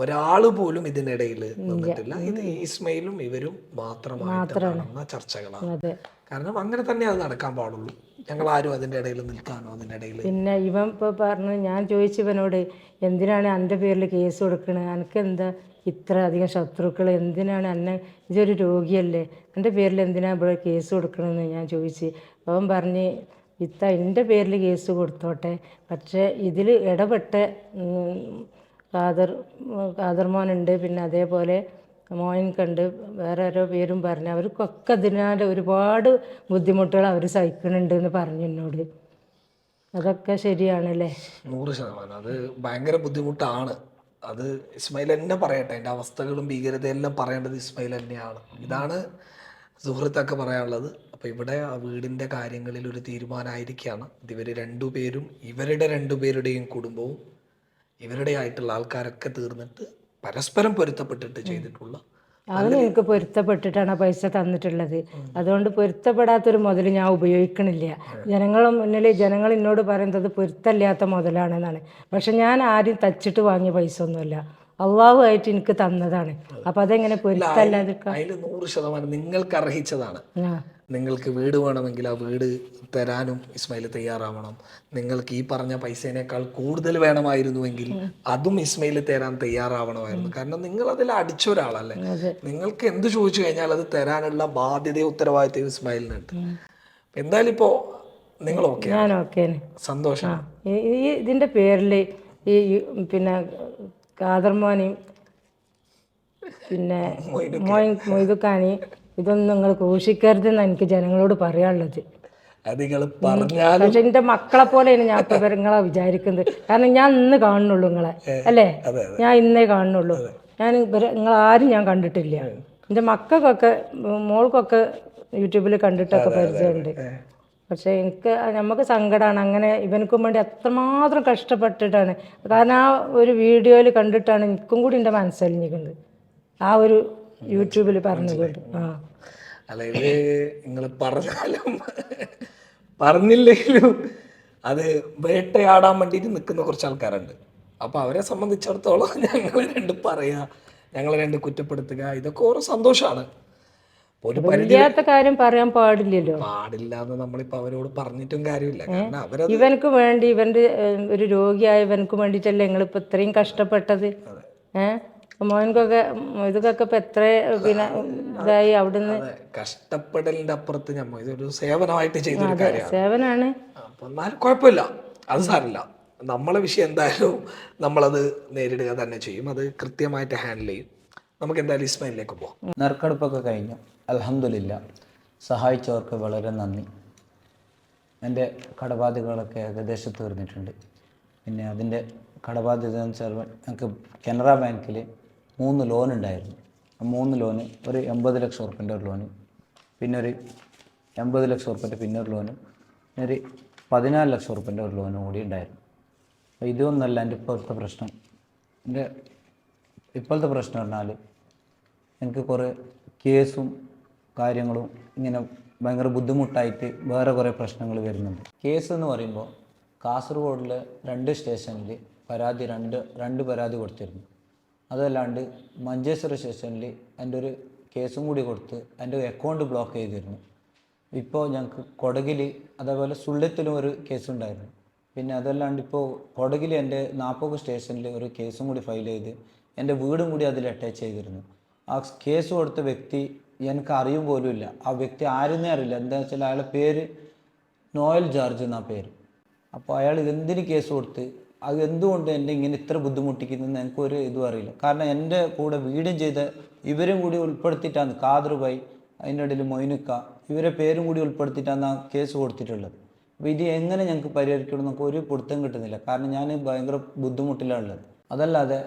ഒരാൾ പോലും ഇതിനിടയിൽ നിന്നിട്ടില്ല. ഇത് ഇസ്മയിലും ഇവരും മാത്രമായിട്ട് നടന്ന ചർച്ചകളാണ്. കാരണം അങ്ങനെ തന്നെ അത് നടക്കാൻ പാടുള്ളൂ. ഞങ്ങൾ ആരും അതിന്റെ ഇടയിൽ നിൽക്കാനോ അതിന്റെ ഇടയിൽ പിന്നെ ഇവൻ ഇപ്പോൾ പറഞ്ഞു ഞാൻ ചോദിച്ചു ഇവനോട് എന്തിനാണ് എന്റെ പേരിൽ കേസ് കൊടുക്കണത് എനിക്ക് എന്താ ഇത്ര അധികം ശത്രുക്കൾ എന്തിനാണ് എന്നെ ഇതൊരു രോഗിയല്ലേ? എന്റെ പേരിൽ എന്തിനാണ് ഇവിടെ കേസ് കൊടുക്കണമെന്ന് ഞാൻ ചോദിച്ച്. അവൻ പറഞ്ഞ് ഇത്ത എന്റെ പേരിൽ കേസ് കൊടുത്തോട്ടെ. പക്ഷേ ഇതിൽ ഇടപെട്ട ഖാദർ ഖാദർ മോനുണ്ട് പിന്നെ അതേപോലെ മോയിൻകുണ്ട് വേറെ ഓരോ പേരും പറഞ്ഞു അവർക്കൊക്കെ അതിനാൽ ഒരുപാട് ബുദ്ധിമുട്ടുകൾ അവർ സഹിക്കുന്നുണ്ട് എന്ന് പറഞ്ഞു എന്നോട്. അതൊക്കെ ശരിയാണല്ലേ? നൂറ് ശതമാനം. അത് ഭയങ്കര ബുദ്ധിമുട്ടാണ്. അത് ഇസ്മയിൽ തന്നെ പറയട്ടെ എന്റെ അവസ്ഥകളും ഭീകരതയെല്ലാം പറയേണ്ടത് ഇസ്മയിൽ തന്നെയാണ്. ഇതാണ് സുഹൃത്തൊക്കെ പറയാനുള്ളത്. അപ്പോൾ ഇവിടെ ആ വീടിന്റെ കാര്യങ്ങളിൽ ഒരു തീരുമാനമായിരിക്കുകയാണ്. ഇവർ രണ്ടുപേരും ഇവരുടെ രണ്ടുപേരുടെയും കുടുംബവും ഇവരുടെ ആയിട്ടുള്ള ആൾക്കാരൊക്കെ തീർന്നിട്ട് പരസ്പരം പൊരുത്തപ്പെട്ടിട്ട് ചെയ്തിട്ടുള്ള അത് നിങ്ങൾക്ക് പൊരുത്തപ്പെട്ടിട്ടാണ് പൈസ തന്നിട്ടുള്ളത്. അതുകൊണ്ട് പൊരുത്തപ്പെടാത്തൊരു മുതൽ ഞാൻ ഉപയോഗിക്കണില്ല. ജനങ്ങളെ മുന്നിൽ ജനങ്ങൾ എന്നോട് പറയുന്നത് പൊരുത്തല്ലാത്ത മുതലാണെന്നാണ്. പക്ഷെ ഞാൻ ആരും തച്ചിട്ട് വാങ്ങിയ പൈസ ഒന്നുമല്ല. അള്ളാഹു ആയിട്ട് എനിക്ക് തന്നതാണ്. അപ്പൊ അതെങ്ങനെ അതിൽ നൂറ് ശതമാനം നിങ്ങൾക്ക് അർഹിച്ചതാണ് നിങ്ങൾക്ക് വീട് വേണമെങ്കിൽ ആ വീട് തരാനും ഇസ്മായിൽ തയ്യാറാവണം. നിങ്ങൾക്ക് ഈ പറഞ്ഞ പൈസേനേക്കാൾ കൂടുതൽ വേണമായിരുന്നുവെങ്കിൽ അതും ഇസ്മായിൽ തരാൻ തയ്യാറാവണമായിരുന്നു. കാരണം നിങ്ങൾ അതിൽ അടിച്ച ഒരാളല്ലേ നിങ്ങൾക്ക് എന്ത് ചോദിച്ചു കഴിഞ്ഞാൽ അത് തരാനുള്ള ബാധ്യത ഉത്തരവാദിത്തം ഇസ്മായിലിനുണ്ട്. എന്തായാലും ഇപ്പോ നിങ്ങൾ ഓക്കെ സന്തോഷം. ഇതിന്റെ പേരിൽ പേരിൽ ഈ ഈ കാദർമോനെയും പിന്നെ മോയ് മൊയ്തുക്കാനി ഇതൊന്നും നിങ്ങൾ ഘോഷിക്കരുതെന്ന് എനിക്ക് ജനങ്ങളോട് പറയാനുള്ളത്. പക്ഷെ എന്റെ മക്കളെ പോലെയാണ് ഞാൻ ഇപ്പൊ നിങ്ങളെ വിചാരിക്കുന്നത്. കാരണം ഞാൻ ഇന്ന് കാണുന്നുള്ളൂ നിങ്ങളെ അല്ലേ? ഞാൻ ഇന്നേ കാണുന്നുള്ളൂ. ഞാൻ ഇവരെ നിങ്ങളാരും ഞാൻ കണ്ടിട്ടില്ല. എന്റെ മക്കൾക്കൊക്കെ മോൾക്കൊക്കെ യൂട്യൂബിൽ കണ്ടിട്ടൊക്കെ പരിചയമുണ്ട്. പക്ഷെ എനിക്ക് നമുക്ക് സങ്കടമാണ് അങ്ങനെ ഇവനക്കും വേണ്ടി അത്രമാത്രം കഷ്ടപ്പെട്ടിട്ടാണ്. കാരണം ആ ഒരു വീഡിയോയിൽ കണ്ടിട്ടാണ് എനിക്കും കൂടി എന്റെ മനസ്സലിഞ്ഞിരിക്കുന്നത്. ആ ഒരു യൂട്യൂബിൽ പറഞ്ഞുകൊണ്ട് ആ. അല്ല ഇത് നിങ്ങൾ പറഞ്ഞാലും പറഞ്ഞില്ലെങ്കിലും അത് വേട്ടയാടാൻ വേണ്ടിയിട്ട് നിൽക്കുന്ന കുറച്ച് ആൾക്കാരുണ്ട്. അപ്പോൾ അവരെ സംബന്ധിച്ചിടത്തോളം ഞങ്ങൾ രണ്ട് പറയാ ഞങ്ങൾ രണ്ട് കുറ്റപ്പെടുത്തുക ഇതൊക്കെ ഓരോ സന്തോഷമാണ്. ഒരു പരിധി കാര്യം പറയാൻ പാടില്ലല്ലോ. പാടില്ല എന്ന് നമ്മളിപ്പോ അവരോട് പറഞ്ഞിട്ടും കാര്യമില്ല. കാരണം അവരത് ഇവനക്ക് വേണ്ടി ഇവന്റെ ഒരു രോഗിയായ ഇവനക്ക് വേണ്ടിയിട്ടല്ലേ നിങ്ങളിപ്പോൾ ഇത്രയും കഷ്ടപ്പെട്ടത്? ഏഹ് മോനക്കൊക്കെ ഇതൊക്കെ ഇപ്പൊ എത്ര പിന്നെ ഇതായി അവിടുന്ന്? കഷ്ടപ്പെടലിന്റെ അപ്പുറത്ത് ഞമ്മ ഇതൊരു സേവനമായിട്ട് ചെയ്ത സേവനാണ്. എന്നാലും കുഴപ്പമില്ല. അത് സാരില്ല നമ്മളെ വിഷയം എന്തായാലും നമ്മളത് നേരിടുക തന്നെ ചെയ്യും. അത് കൃത്യമായിട്ട് ഹാൻഡിൽ ചെയ്യും. നമുക്ക് എന്തായാലും ഇസ്മായിലേക്ക് പോകാം നറുക്കെടുപ്പൊക്കെ കഴിഞ്ഞു. അലഹമില്ല സഹായിച്ചവർക്ക് വളരെ നന്ദി. എന്റെ കടബാധ്യതകളൊക്കെ ഏകദേശം തീർന്നിട്ടുണ്ട്. പിന്നെ അതിന്റെ കടബാധ്യത എന്ന് വെച്ചാൽ ഞങ്ങൾക്ക് കനറ ബാങ്കിൽ മൂന്ന് ലോൺ ഉണ്ടായിരുന്നു. ആ മൂന്ന് ലോന് ഒരു എൺപത് ലക്ഷം ഉറുപ്പിന്റെ ഒരു ലോന് പിന്നെ ഒരു എൺപത് ലക്ഷം ഉറുപ്പിന്റെ പിന്നെ ഒരു ലോനും പിന്നെ ഒരു പതിനാല് ലക്ഷം ഉറുപ്പിന്റെ ഒരു ലോനും കൂടി ഉണ്ടായിരുന്നു. അപ്പോൾ ഇതൊന്നല്ല എന്റെ ഇപ്പോഴത്തെ പ്രശ്നം. എന്റെ ഇപ്പോഴത്തെ പ്രശ്നം പറഞ്ഞാൽ എനിക്ക് കുറേ കേസും കാര്യങ്ങളും ഇങ്ങനെ ഭയങ്കര ബുദ്ധിമുട്ടായിട്ട് വേറെ കുറേ പ്രശ്നങ്ങൾ വരുന്നുണ്ട്. കേസ് എന്ന് പറയുമ്പോൾ കാസർഗോഡിലെ രണ്ട് സ്റ്റേഷനിൽ പരാതി രണ്ട് രണ്ട് പരാതി കൊടുത്തിരുന്നു. അതല്ലാണ്ട് മഞ്ചേശ്വരം സ്റ്റേഷനിൽ എന്റെ ഒരു കേസും കൂടി കൊടുത്ത് എന്റെ അക്കൗണ്ട് ബ്ലോക്ക് ചെയ്തിരുന്നു. ഇപ്പോൾ ഞങ്ങൾക്ക് കൊടകിൽ അതേപോലെ സുള്ളത്തിലും ഒരു കേസ് ഉണ്ടായിരുന്നു. പിന്നെ അതല്ലാണ്ട് ഇപ്പോൾ കൊടകിൽ എന്റെ നാപ്പോക്ക് സ്റ്റേഷനിൽ ഒരു കേസും കൂടി ഫയൽ ചെയ്ത് എന്റെ വീടും കൂടി അതിൽ അറ്റാച്ച് ചെയ്തിരുന്നു. ആ കേസ് കൊടുത്ത വ്യക്തി എനിക്ക് അറിയും പോലും ഇല്ല. ആ വ്യക്തി ആരെന്നേ അറിയില്ല. എന്താ വെച്ചാൽ അയാളുടെ പേര് നോയൽ ജോർജ് എന്നാ പേര്. അപ്പോൾ അയാൾ എന്തിന് കേസ് കൊടുത്ത്? അത് എന്തുകൊണ്ട് എന്നെ ഇങ്ങനെ ഇത്ര ബുദ്ധിമുട്ടിക്കുന്നതെന്ന് എനിക്കൊരു ഇതും അറിയില്ല. കാരണം എന്റെ കൂടെ വീടും ചെയ്ത ഇവരും കൂടി ഉൾപ്പെടുത്തിയിട്ടാണ് കാതൃബായി അതിന്റെ ഇടയിൽ മൊയിനുക്ക ഇവരെ പേരും കൂടി ഉൾപ്പെടുത്തിയിട്ടാണ് ആ കേസ് കൊടുത്തിട്ടുള്ളത്. അപ്പോൾ ഇത് എങ്ങനെ ഞങ്ങൾക്ക് പരിഹരിക്കണം എന്നൊക്കെ ഒരു പിടുത്തം കിട്ടുന്നില്ല. കാരണം ഞാൻ ഭയങ്കര ബുദ്ധിമുട്ടിലാണുള്ളത്. അതല്ലാതെ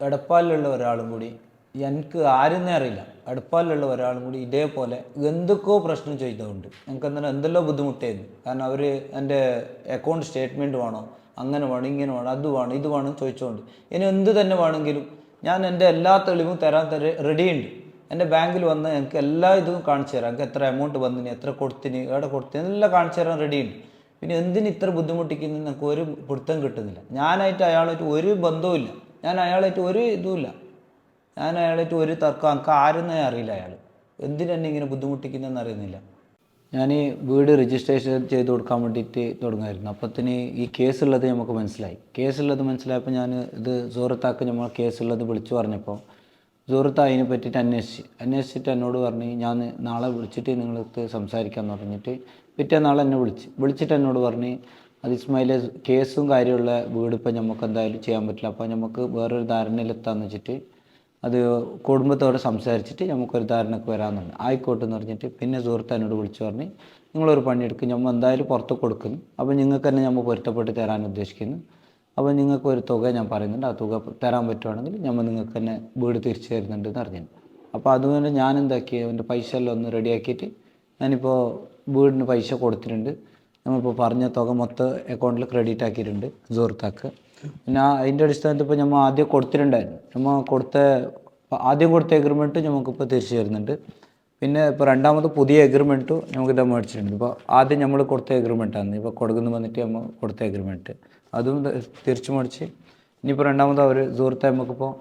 എടപ്പാലിലുള്ള ഒരാളും കൂടി എനിക്ക് ആരെന്നേ അറിയില്ല. എടപ്പാലിലുള്ള ഒരാളും കൂടി ഇതേപോലെ എന്തൊക്കെയോ പ്രശ്നം ചെയ്തതുകൊണ്ട് എനിക്ക് എന്താണ് എന്തെല്ലോ ബുദ്ധിമുട്ടായിരുന്നു. കാരണം അവർ എന്റെ അക്കൗണ്ട് സ്റ്റേറ്റ്മെന്റ് വേണോ? അങ്ങനെ വേണം? ഇങ്ങനെ വേണം? അത് വേണം? ഇത് വേണം? ചോദിച്ചുകൊണ്ട് ഇനി എന്ത് തന്നെ വേണമെങ്കിലും ഞാൻ എന്റെ എല്ലാ തെളിവും തരാൻ തര റെഡിയുണ്ട് എന്റെ ബാങ്കിൽ വന്ന് എനിക്ക് എല്ലാ ഇതും കാണിച്ചു തരാം. എനിക്ക് എത്ര എമൗണ്ട് വന്നിന് എത്ര കൊടുത്തിന് എവിടെ കൊടുത്തിന് എല്ലാം കാണിച്ചു തരാൻ റെഡിയുണ്ട് പിന്നെ എന്തിന് ഇത്ര ബുദ്ധിമുട്ടിക്കുന്നു? എനിക്ക് ഒരു പിടുത്തം കിട്ടുന്നില്ല. ഞാനായിട്ട് അയാളായിട്ട് ഒരു ബന്ധവുമില്ല. ഞാൻ അയാളായിട്ട് ഒരു ഇതുമില്ല. ഞാൻ അയാളായിട്ട് ഒരു തർക്കം എനിക്ക് ആരെന്നേ അറിയില്ല അയാൾ എന്തിനെന്നെ ഇങ്ങനെ ബുദ്ധിമുട്ടിക്കുന്നതെന്ന് അറിയുന്നില്ല. ഞാൻ ഈ വീട് രജിസ്ട്രേഷൻ ചെയ്ത് കൊടുക്കാൻ വേണ്ടിയിട്ട് തുടങ്ങുമായിരുന്നു അപ്പത്തിന് ഈ കേസുള്ളത് നമുക്ക് മനസ്സിലായി. കേസുള്ളത് മനസ്സിലായപ്പോൾ ഞാൻ ഇത് സൂറത്താക്ക് നമ്മൾ കേസുള്ളത് വിളിച്ചു പറഞ്ഞപ്പോൾ സൂറത്ത് അതിനെ പറ്റിയിട്ട് അന്വേഷിച്ച് അന്വേഷിച്ചിട്ട് എന്നോട് പറഞ്ഞ് ഞാൻ നാളെ വിളിച്ചിട്ട് നിങ്ങൾക്ക് സംസാരിക്കാമെന്ന് പറഞ്ഞിട്ട് പിറ്റേ നാളെ എന്നെ വിളിച്ച്. വിളിച്ചിട്ട് എന്നോട് പറഞ്ഞ് അത് ഇസ്മായിൽ കേസും കാര്യമുള്ള വീട് ഇപ്പം നമുക്ക് എന്തായാലും ചെയ്യാൻ പറ്റില്ല. അപ്പോൾ നമുക്ക് വേറൊരു ധാരണയിലെത്താന്ന് വെച്ചിട്ട് അത് കുടുംബത്തോടെ സംസാരിച്ചിട്ട് നമുക്കൊരു ധാരണക്ക് വരാമെന്നുണ്ട്. ആയിക്കോട്ടെ എന്ന് പറഞ്ഞിട്ട് പിന്നെ സുഹൃത്ത് എന്നോട് വിളിച്ചു പറഞ്ഞ് നിങ്ങളൊരു പണിയെടുക്കും നമ്മൾ എന്തായാലും പുറത്ത് കൊടുക്കുന്നു അപ്പോൾ നിങ്ങൾക്ക് തന്നെ നമ്മൾ പൊരുത്തപ്പെട്ട് തരാൻ ഉദ്ദേശിക്കുന്നു. അപ്പോൾ നിങ്ങൾക്ക് ഒരു തുക ഞാൻ പറയുന്നുണ്ട്. ആ തുക തരാൻ പറ്റുവാണെങ്കിൽ നമ്മൾ നിങ്ങൾക്ക് തന്നെ വീട് തിരിച്ചു തരുന്നുണ്ട് എന്ന് അറിഞ്ഞു അപ്പോൾ അതുകൊണ്ട് ഞാൻ എന്താക്കി അവന്റെ പൈസ എല്ലാം ഒന്ന് റെഡിയാക്കിയിട്ട് ഞാനിപ്പോൾ വീടിന് പൈസ കൊടുത്തിട്ടുണ്ട്. നമ്മളിപ്പോൾ പറഞ്ഞ തുക മൊത്തം അക്കൗണ്ടിൽ ക്രെഡിറ്റ് ആക്കിയിട്ടുണ്ട് സുഹൃത്താക്ക്. പിന്നെ അതിന്റെ അടിസ്ഥാനത്തിൽ ഇപ്പോൾ നമ്മൾ ആദ്യം കൊടുത്തിട്ടുണ്ടായിരുന്നു. നമ്മൾ കൊടുത്ത ആദ്യം കൊടുത്ത എഗ്രിമെന്റ് നമുക്കിപ്പോൾ തിരിച്ചു തരുന്നുണ്ട്. പിന്നെ ഇപ്പോൾ രണ്ടാമത് പുതിയ എഗ്രിമെന്റും നമുക്കിത് മേടിച്ചിട്ടുണ്ട്. ഇപ്പോൾ ആദ്യം നമ്മൾ കൊടുത്ത എഗ്രിമെന്റാണ് ഇപ്പോൾ കൊടുക്കുന്നു വന്നിട്ട് നമ്മൾ കൊടുത്ത എഗ്രിമെന്റ് അതും തിരിച്ചു മേടിച്ച് ഇനിയിപ്പോൾ രണ്ടാമത് അവർ സുഹൃത്തെ നമുക്കിപ്പോൾ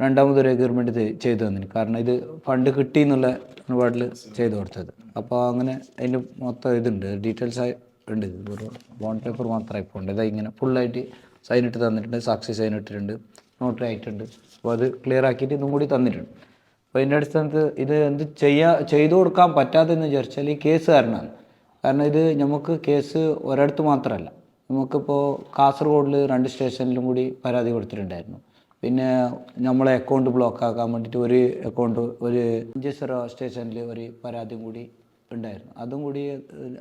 രണ്ടാമതൊരു എഗ്രിമെന്റ് ചെയ്തു തന്നിന്. കാരണം ഇത് ഫണ്ട് കിട്ടി എന്നുള്ള ഒരുപാടിൽ ചെയ്തു കൊടുത്തത്. അപ്പോൾ അങ്ങനെ അതിന്റെ മൊത്തം ഇതുണ്ട്. ഡീറ്റെയിൽസ് ആയി ഉണ്ട്. ഒരു ബോണ്ട് പേപ്പർ മാത്രമായി പോകേണ്ടത് ഇതാ ഇങ്ങനെ ഫുള്ളായിട്ട് സൈൻ ഇട്ട് തന്നിട്ടുണ്ട്. സാക്ഷി സൈൻ ഇട്ടിട്ടുണ്ട്. നോട്ടറി ആയിട്ടുണ്ട്. അപ്പോൾ അത് ക്ലിയർ ആക്കിയിട്ട് ഇതും കൂടി തന്നിട്ടുണ്ട്. അപ്പോൾ അതിന്റെ അടിസ്ഥാനത്ത് ഇത് എന്ത് ചെയ്യാ ചെയ്തു കൊടുക്കാൻ പറ്റാത്തതെന്ന് വിചാരിച്ചാൽ ഈ കേസ് കാരണമാണ് കാരണം ഇത് നമുക്ക് കേസ് ഒരിടത്ത് മാത്രമല്ല. നമുക്കിപ്പോൾ കാസർഗോഡിൽ രണ്ട് സ്റ്റേഷനിലും കൂടി പരാതി കൊടുത്തിട്ടുണ്ടായിരുന്നു. പിന്നെ നമ്മളെ അക്കൗണ്ട് ബ്ലോക്ക് ആക്കാൻ വേണ്ടിയിട്ട് ഒരു അക്കൗണ്ട് ഒരു അഞ്ചേശ്വര സ്റ്റേഷനിൽ ഒരു പരാതിയും കൂടി ഉണ്ടായിരുന്നു. അതും കൂടി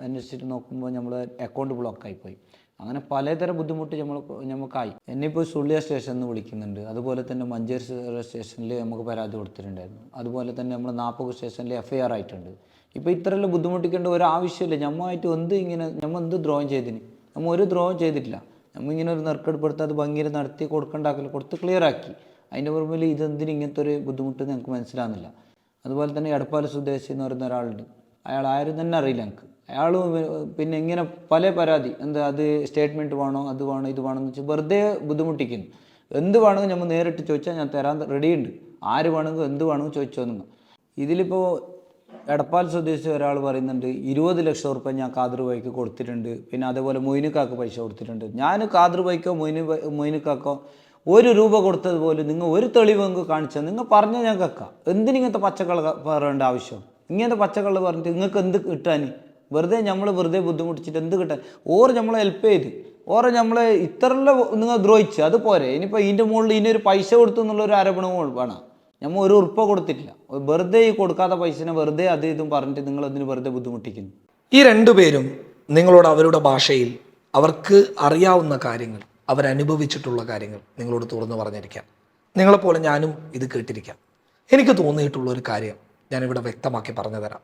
അന്വേഷിച്ചിട്ട് നോക്കുമ്പോൾ നമ്മൾ അക്കൗണ്ട് ബ്ലോക്ക് പോയി അങ്ങനെ പലതരം ബുദ്ധിമുട്ട് നമ്മൾ നമുക്കായി എന്നെയിപ്പോൾ സുള്ളിയ സ്റ്റേഷനിൽ എന്ന് വിളിക്കുന്നുണ്ട്. അതുപോലെ തന്നെ മഞ്ചേരി സ്റ്റേഷനിൽ നമുക്ക് പരാതി കൊടുത്തിട്ടുണ്ടായിരുന്നു. അതുപോലെ തന്നെ നമ്മൾ നാപ്പൂർ സ്റ്റേഷനിൽ എഫ് ഐ ആർ ആയിട്ടുണ്ട്. ഇപ്പോൾ ഇത്രയെല്ലാം ബുദ്ധിമുട്ടിക്കേണ്ട ഒരു ആവശ്യമില്ല നമ്മായിട്ട് എന്ത് ഇങ്ങനെ നമ്മൾ എന്ത് ദ്രോഹം ചെയ്തിന്? നമ്മൾ ഒരു ദ്രോഹം ചെയ്തിട്ടില്ല. നമ്മിങ്ങനെ ഒരു നെർക്കെടുപ്പെടുത്ത് അത് ഭംഗിയിൽ നടത്തി കൊടുക്കണ്ടാക്കൽ കൊടുത്ത് ക്ലിയർ ആക്കി. അതിന്റെ പുറമിൽ ഇതെന്തിന് ഇങ്ങനത്തെ ഒരു ബുദ്ധിമുട്ട് ഞങ്ങൾക്ക് മനസ്സിലാകുന്നില്ല അതുപോലെ തന്നെ എടപ്പാല സ്വദേശി എന്ന് പറയുന്ന ഒരാളുണ്ട്. അയാൾ ആരും തന്നെ അറിയില്ല എനിക്ക്. അയാൾ പിന്നെ ഇങ്ങനെ പല പരാതി എന്താ അത് സ്റ്റേറ്റ്മെന്റ് വേണോ അത് വേണോ ഇത് വേണോ എന്ന് വെച്ചാൽ വെറുതെ ബുദ്ധിമുട്ടിക്കുന്നു. എന്ത് വേണമെങ്കിൽ നമ്മൾ നേരിട്ട് ചോദിച്ചാൽ ഞാൻ തരാൻ റെഡിയുണ്ട് ആര് വേണമെങ്കിൽ എന്ത് വേണമെങ്കിൽ ചോദിച്ചോ നിങ്ങൾ ഇതിലിപ്പോൾ എടപ്പാൽ സ്വദേശി ഒരാൾ പറയുന്നുണ്ട് ഇരുപത് ലക്ഷം ഉറുപ്പ ഞാൻ കാതർ ബൈക്ക് കൊടുത്തിട്ടുണ്ട്. പിന്നെ അതേപോലെ മൊയിനുക്കാക്ക് പൈസ കൊടുത്തിട്ടുണ്ട്. ഞാൻ കാതർ ബൈക്കോ മൊയിന് മൊയിനുക്കാക്കോ ഒരു രൂപ കൊടുത്തതുപോലെ നിങ്ങൾ ഒരു തെളിവ് നിങ്ങൾക്ക് കാണിച്ചാൽ നിങ്ങൾ പറഞ്ഞാൽ ഞാൻ കേൾക്കാം. എന്തിനിങ്ങനത്തെ പച്ചക്കള പറയേണ്ട ആവശ്യം? ഇങ്ങനത്തെ പച്ചക്കള്ള പറഞ്ഞിട്ട് നിങ്ങൾക്ക് എന്ത് കിട്ടാൻ വെറുതെ നമ്മൾ വെറുതെ ബുദ്ധിമുട്ടിച്ചിട്ട് എന്ത് കിട്ടാൻ? ഓർ നമ്മളെ ഹെൽപ്പ് ചെയ്ത്. ഓറെ നമ്മളെ ഇത്രയുള്ള നിങ്ങൾ ദ്രോഹിച്ച് അത് പോരെ. ഇനിയിപ്പോൾ ഇതിന്റെ മുകളിൽ ഇനിയൊരു പൈസ കൊടുത്തു എന്നുള്ളൊരു ആരോപണവും വേണം. നമ്മൾ ഒരു ഉറുപ്പ കൊടുത്തിട്ടില്ല. വെറുതെ ഈ കൊടുക്കാത്ത പൈസനെ വെറുതെ അത് ഇതും പറഞ്ഞിട്ട് നിങ്ങൾ അതിന് വെറുതെ ബുദ്ധിമുട്ടിക്കുന്നു? ഈ രണ്ടുപേരും നിങ്ങളോട് അവരുടെ ഭാഷയിൽ അവർക്ക് അറിയാവുന്ന കാര്യങ്ങൾ അവരനുഭവിച്ചിട്ടുള്ള കാര്യങ്ങൾ നിങ്ങളോട് തുറന്നു പറഞ്ഞിരിക്കാം. നിങ്ങളെപ്പോലെ ഞാനും ഇത് കേട്ടിരിക്കാം. എനിക്ക് തോന്നിയിട്ടുള്ള ഒരു കാര്യം ഞാനിവിടെ വ്യക്തമാക്കി പറഞ്ഞു തരാം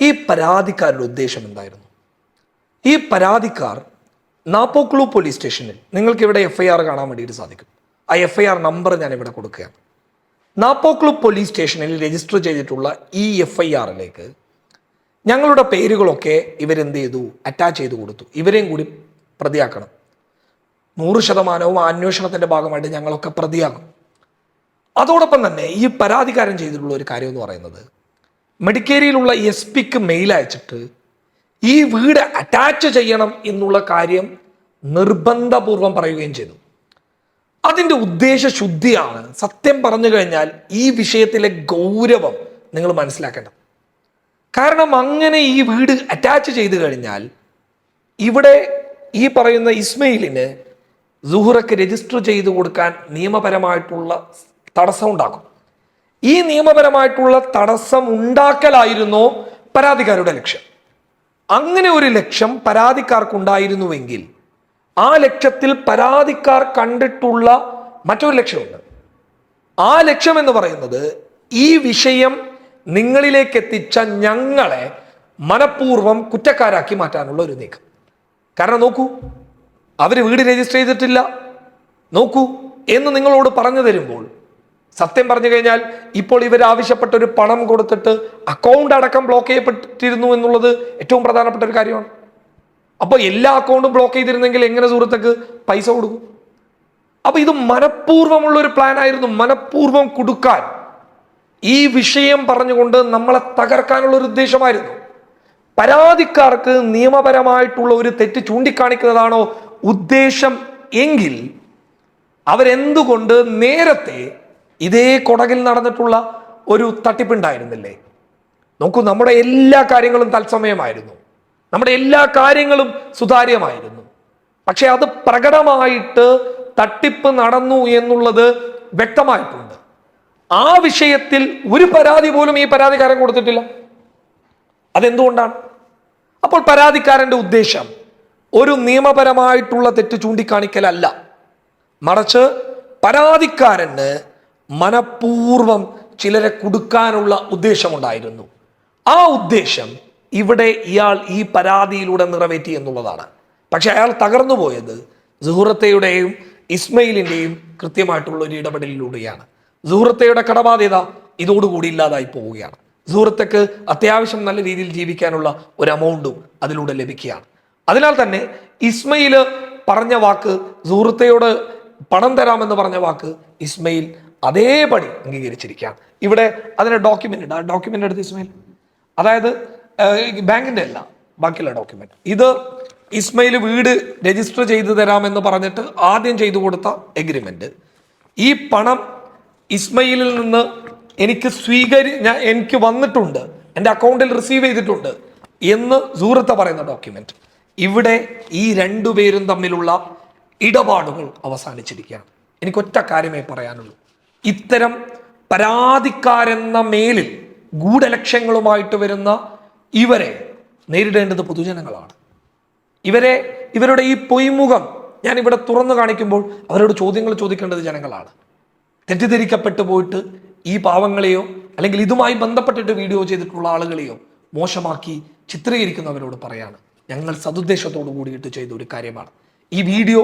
ഈ പരാതിക്കാരുടെ ഉദ്ദേശം എന്തായിരുന്നു? ഈ പരാതിക്കാർ നാപ്പോക്ലു പോലീസ് സ്റ്റേഷനിൽ നിങ്ങൾക്ക് ഇവിടെ എഫ് ഐ ആർ കാണാൻ വേണ്ടിയിട്ട് സാധിക്കും. ആ എഫ് ഐ ആർ നമ്പർ ഞാൻ ഇവിടെ കൊടുക്കുകയാണ്. നാപ്പോക്ലു പോലീസ് സ്റ്റേഷനിൽ രജിസ്റ്റർ ചെയ്തിട്ടുള്ള ഈ എഫ് ഐ ആറിലേക്ക് ഞങ്ങളുടെ പേരുകളൊക്കെ ഇവരെന്ത് ചെയ്തു? അറ്റാച്ച് ചെയ്ത് കൊടുത്തു. ഇവരെയും കൂടി പ്രതിയാക്കണം. നൂറ് ശതമാനവും അന്വേഷണത്തിന്റെ ഭാഗമായിട്ട് ഞങ്ങളൊക്കെ പ്രതിയാകും. അതോടൊപ്പം തന്നെ ഈ പരാതിക്കാരൻ ചെയ്തിട്ടുള്ള ഒരു കാര്യം എന്ന് പറയുന്നത് മെഡിക്കേരിയിലുള്ള എസ് പിക്ക് മെയിൽ അയച്ചിട്ട് ഈ വീട് അറ്റാച്ച് ചെയ്യണം എന്നുള്ള കാര്യം നിർബന്ധപൂർവം പറയുകയും ചെയ്തു. അതിന്റെ ഉദ്ദേശ ശുദ്ധിയാണ് സത്യം പറഞ്ഞു കഴിഞ്ഞാൽ ഈ വിഷയത്തിലെ ഗൗരവം നിങ്ങൾ മനസ്സിലാക്കേണ്ടത്. കാരണം അങ്ങനെ ഈ വീട് അറ്റാച്ച് ചെയ്ത് കഴിഞ്ഞാൽ ഇവിടെ ഈ പറയുന്ന ഇസ്മയിലിന് സുഹുറക്ക് രജിസ്റ്റർ ചെയ്തു കൊടുക്കാൻ നിയമപരമായിട്ടുള്ള തടസ്സം ഉണ്ടാക്കും ഈ നിയമപരമായിട്ടുള്ള തടസ്സം ഉണ്ടാക്കലായിരുന്നു പരാതിക്കാരുടെ ലക്ഷ്യം. അങ്ങനെ ഒരു ലക്ഷ്യം പരാതിക്കാർക്കുണ്ടായിരുന്നുവെങ്കിൽ ആ ലക്ഷ്യത്തിൽ പരാതിക്കാർ കണ്ടിട്ടുള്ള മറ്റൊരു ലക്ഷ്യമുണ്ട്. ആ ലക്ഷ്യം എന്ന് പറയുന്നത് ഈ വിഷയം നിങ്ങളിലേക്ക് എത്തിച്ച ഞങ്ങളെ മനഃപൂർവം കുറ്റക്കാരാക്കി മാറ്റാനുള്ള ഒരു നീക്കം. കാരണം നോക്കൂ അവർ വീട് രജിസ്റ്റർ ചെയ്തിട്ടില്ല. നോക്കൂ എന്ന് നിങ്ങളോട് പറഞ്ഞു തരുമ്പോൾ സത്യം പറഞ്ഞു കഴിഞ്ഞാൽ ഇപ്പോൾ ഇവർ ആവശ്യപ്പെട്ട ഒരു പണം കൊടുത്തിട്ട് അക്കൗണ്ട് അടക്കം ബ്ലോക്ക് ചെയ്യപ്പെട്ടിരുന്നു എന്നുള്ളത് ഏറ്റവും പ്രധാനപ്പെട്ട ഒരു കാര്യമാണ്. അപ്പോൾ എല്ലാ അക്കൗണ്ടും ബ്ലോക്ക് ചെയ്തിരുന്നെങ്കിൽ എങ്ങനെ സുഹൃത്തുക്ക് പൈസ കൊടുക്കും? അപ്പോൾ ഇത് മനഃപൂർവമുള്ള ഒരു പ്ലാൻ ആയിരുന്നു. മനഃപൂർവം കൊടുക്കാൻ. ഈ വിഷയം പറഞ്ഞുകൊണ്ട് നമ്മളെ തകർക്കാനുള്ള ഒരു ഉദ്ദേശമായിരുന്നു. പരാതിക്കാർക്ക് നിയമപരമായിട്ടുള്ള ഒരു തെറ്റ് ചൂണ്ടിക്കാണിക്കുന്നതാണോ ഉദ്ദേശം എങ്കിൽ അവരെന്തുകൊണ്ട് നേരത്തെ ഇതേ കൊടകിൽ നടന്നിട്ടുള്ള ഒരു തട്ടിപ്പുണ്ടായിരുന്നില്ലേ? നോക്കൂ നമ്മുടെ എല്ലാ കാര്യങ്ങളും തത്സമയമായിരുന്നു. നമ്മുടെ എല്ലാ കാര്യങ്ങളും സുതാര്യമായിരുന്നു. പക്ഷെ അത് പ്രകടമായിട്ട് തട്ടിപ്പ് നടന്നു എന്നുള്ളത് വ്യക്തമായിട്ടുണ്ട്. ആ വിഷയത്തിൽ ഒരു പരാതി പോലും ഈ പരാതിക്കാരൻ കൊടുത്തിട്ടില്ല. അതെന്തുകൊണ്ടാണ്? അപ്പോൾ പരാതിക്കാരന്റെ ഉദ്ദേശം ഒരു നിയമപരമായിട്ടുള്ള തെറ്റ് ചൂണ്ടിക്കാണിക്കലല്ല. മറിച്ച് പരാതിക്കാരന് മനഃപൂർവം ചിലരെ കൊടുക്കാനുള്ള ഉദ്ദേശമുണ്ടായിരുന്നു. ആ ഉദ്ദേശം ഇവിടെ ഇയാൾ ഈ പരാതിയിലൂടെ നിറവേറ്റി എന്നുള്ളതാണ്. പക്ഷെ അയാൾ തകർന്നു പോയത് സുഹൃത്തയുടെയും ഇസ്മയിലിന്റെയും കൃത്യമായിട്ടുള്ള ഒരു ഇടപെടലിലൂടെയാണ്. സുഹൃത്തയുടെ കടബാധ്യത ഇതോടുകൂടി ഇല്ലാതായി പോവുകയാണ്. സുഹൃത്തക്ക് അത്യാവശ്യം നല്ല രീതിയിൽ ജീവിക്കാനുള്ള ഒരു എമൗണ്ടും അതിലൂടെ ലഭിക്കുകയാണ്. അതിനാൽ തന്നെ ഇസ്മയിൽ പറഞ്ഞ വാക്ക് സുഹൃത്തയോട് പണം തരാമെന്ന് പറഞ്ഞ വാക്ക് ഇസ്മയിൽ അതേപടി അംഗീകരിച്ചിരിക്കുകയാണ് ഇവിടെ അതിന്റെ ഡോക്യുമെന്റ് ഉണ്ട്. ആ ഡോക്യുമെന്റ് എടുത്ത് ഇസ്മയിൽ. അതായത് ബാങ്കിന്റെ അല്ല ബാക്കിയുള്ള ഡോക്യുമെന്റ് ഇത് ഇസ്മയിൽ വീട് രജിസ്റ്റർ ചെയ്തു തരാമെന്ന് പറഞ്ഞിട്ട് ആദ്യം ചെയ്തു കൊടുത്ത എഗ്രിമെന്റ് ഈ പണം ഇസ്മയിലിൽ നിന്ന് എനിക്ക് സ്വീകരി ഞാൻ എനിക്ക് വന്നിട്ടുണ്ട്. എന്റെ അക്കൗണ്ടിൽ റിസീവ് ചെയ്തിട്ടുണ്ട് എന്ന് സൂറത്ത് പറയുന്ന ഡോക്യുമെന്റ് ഇവിടെ ഈ രണ്ടുപേരും തമ്മിലുള്ള ഇടപാടുകൾ അവസാനിച്ചിരിക്കുകയാണ്. എനിക്കൊറ്റ കാര്യമേ പറയാനുള്ളൂ. ഇത്തരം പരാതിക്കാരെന്ന മേലിൽ ഗൂഢലക്ഷ്യങ്ങളുമായിട്ട് വരുന്ന ഇവരെ നേരിടേണ്ടത് പൊതുജനങ്ങളാണ്. ഇവരെ ഇവരുടെ ഈ പൊയ്മുഖം ഞാൻ ഇവിടെ തുറന്നു കാണിക്കുമ്പോൾ അവരോട് ചോദ്യങ്ങൾ ചോദിക്കേണ്ടത് ജനങ്ങളാണ്. തെറ്റിദ്ധരിക്കപ്പെട്ടു പോയിട്ട് ഈ പാവങ്ങളെയോ അല്ലെങ്കിൽ ഇതുമായി ബന്ധപ്പെട്ടിട്ട് വീഡിയോ ചെയ്തിട്ടുള്ള ആളുകളെയോ മോശമാക്കി ചിത്രീകരിക്കുന്നവരോട് പറയാണ്. ഞങ്ങൾ സതുദ്ദേശത്തോടു കൂടിയിട്ട് ചെയ്ത ഒരു കാര്യമാണ്. ഈ വീഡിയോ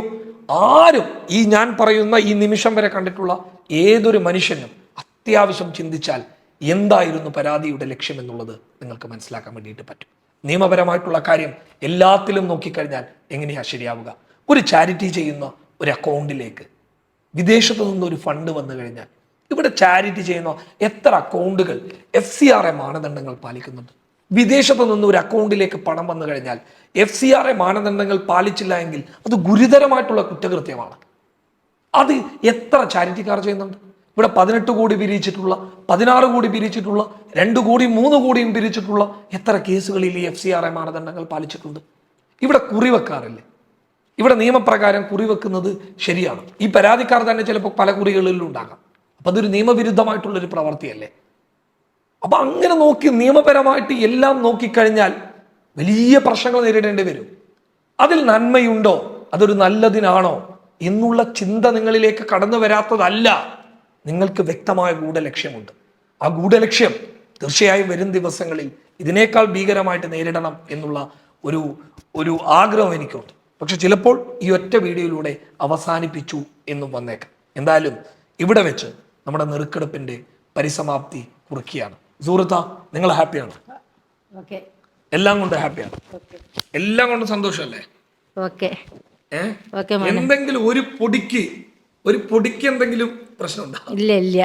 ആരും ഈ ഞാൻ പറയുന്ന ഈ നിമിഷം വരെ കണ്ടിട്ടുള്ള ഏതൊരു മനുഷ്യനും അത്യാവശ്യം ചിന്തിച്ചാൽ എന്തായിരുന്നു പരാതിയുടെ ലക്ഷ്യം എന്നുള്ളത് നിങ്ങൾക്ക് മനസ്സിലാക്കാൻ വേണ്ടിയിട്ട് പറ്റും. നിയമപരമായിട്ടുള്ള കാര്യം എല്ലാത്തിലും നോക്കിക്കഴിഞ്ഞാൽ എങ്ങനെയാ ശരിയാവുക? ഒരു ചാരിറ്റി ചെയ്യുന്ന ഒരു അക്കൗണ്ടിലേക്ക്. വിദേശത്ത് നിന്ന് ഒരു ഫണ്ട് വന്നു കഴിഞ്ഞാൽ ഇവിടെ ചാരിറ്റി ചെയ്യുന്ന എത്ര അക്കൗണ്ടുകൾ എഫ് സി ആർ എ മാനദണ്ഡങ്ങൾ പാലിക്കുന്നുണ്ട്? വിദേശത്ത് നിന്ന് ഒരു അക്കൗണ്ടിലേക്ക് പണം വന്നു കഴിഞ്ഞാൽ എഫ് സി ആർ എ മാനദണ്ഡങ്ങൾ പാലിച്ചില്ല എങ്കിൽ അത് ഗുരുതരമായിട്ടുള്ള കുറ്റകൃത്യമാണ്. അത് എത്ര ചാരിറ്റിക്കാർ ചെയ്യുന്നുണ്ട്? ഇവിടെ പതിനെട്ട് കോടി പിരിച്ചിട്ടുള്ള പതിനാറ് കോടി പിരിച്ചിട്ടുള്ള രണ്ട് കോടി മൂന്ന് കോടിയും പിരിച്ചിട്ടുള്ള എത്ര കേസുകളിൽ ഈ എഫ് സി ആർ എ മാനദണ്ഡങ്ങൾ പാലിച്ചിട്ടുണ്ട്? ഇവിടെ കുറിവെക്കാറില്ലേ? ഇവിടെ നിയമപ്രകാരം കുറിവെക്കുന്നത് ശരിയാണ്. ഈ പരാതിക്കാർ തന്നെ ചിലപ്പോൾ പല കുറികളിലും ഉണ്ടാകാം. അപ്പൊ അതൊരു നിയമവിരുദ്ധമായിട്ടുള്ളൊരു പ്രവൃത്തിയല്ലേ അപ്പൊ അങ്ങനെ നോക്കി നിയമപരമായിട്ട് എല്ലാം നോക്കിക്കഴിഞ്ഞാൽ വലിയ പ്രശ്നങ്ങൾ നേരിടേണ്ടി വരും. അതിൽ നന്മയുണ്ടോ? അതൊരു നല്ലതിനാണോ? എന്നുള്ള ചിന്ത നിങ്ങളിലേക്ക് കടന്നു വരാത്തതല്ല. നിങ്ങൾക്ക് വ്യക്തമായ ഗൂഢലക്ഷ്യമുണ്ട്. ആ ഗൂഢലക്ഷ്യം തീർച്ചയായും വരും ദിവസങ്ങളിൽ ഇതിനേക്കാൾ ഭീകരമായിട്ട് നേരിടണം എന്നുള്ള ഒരു ഒരു ആഗ്രഹം എനിക്കുണ്ട്. പക്ഷെ ചിലപ്പോൾ ഈ ഒറ്റ വീഡിയോയിലൂടെ അവസാനിപ്പിച്ചു എന്നും വന്നേക്കാം. എന്തായാലും ഇവിടെ വെച്ച് നമ്മുടെ നെറുക്കെടുപ്പിന്റെ പരിസമാപ്തി കുറിക്കുകയാണ്. സുഹൃത്ത നിങ്ങൾ ഹാപ്പിയാണ്. ഓക്കെ. എല്ലാം കൊണ്ട് ഹാപ്പിയാണ്. എല്ലാം കൊണ്ടും സന്തോഷമല്ലേ? ഓക്കെ. ഓക്കെ എന്തെങ്കിലും ഒരു പൊടിക്ക് ഒരു പൊടിക്ക് എന്തെങ്കിലും പ്രശ്നമുണ്ടോ? ഇല്ല ഇല്ല.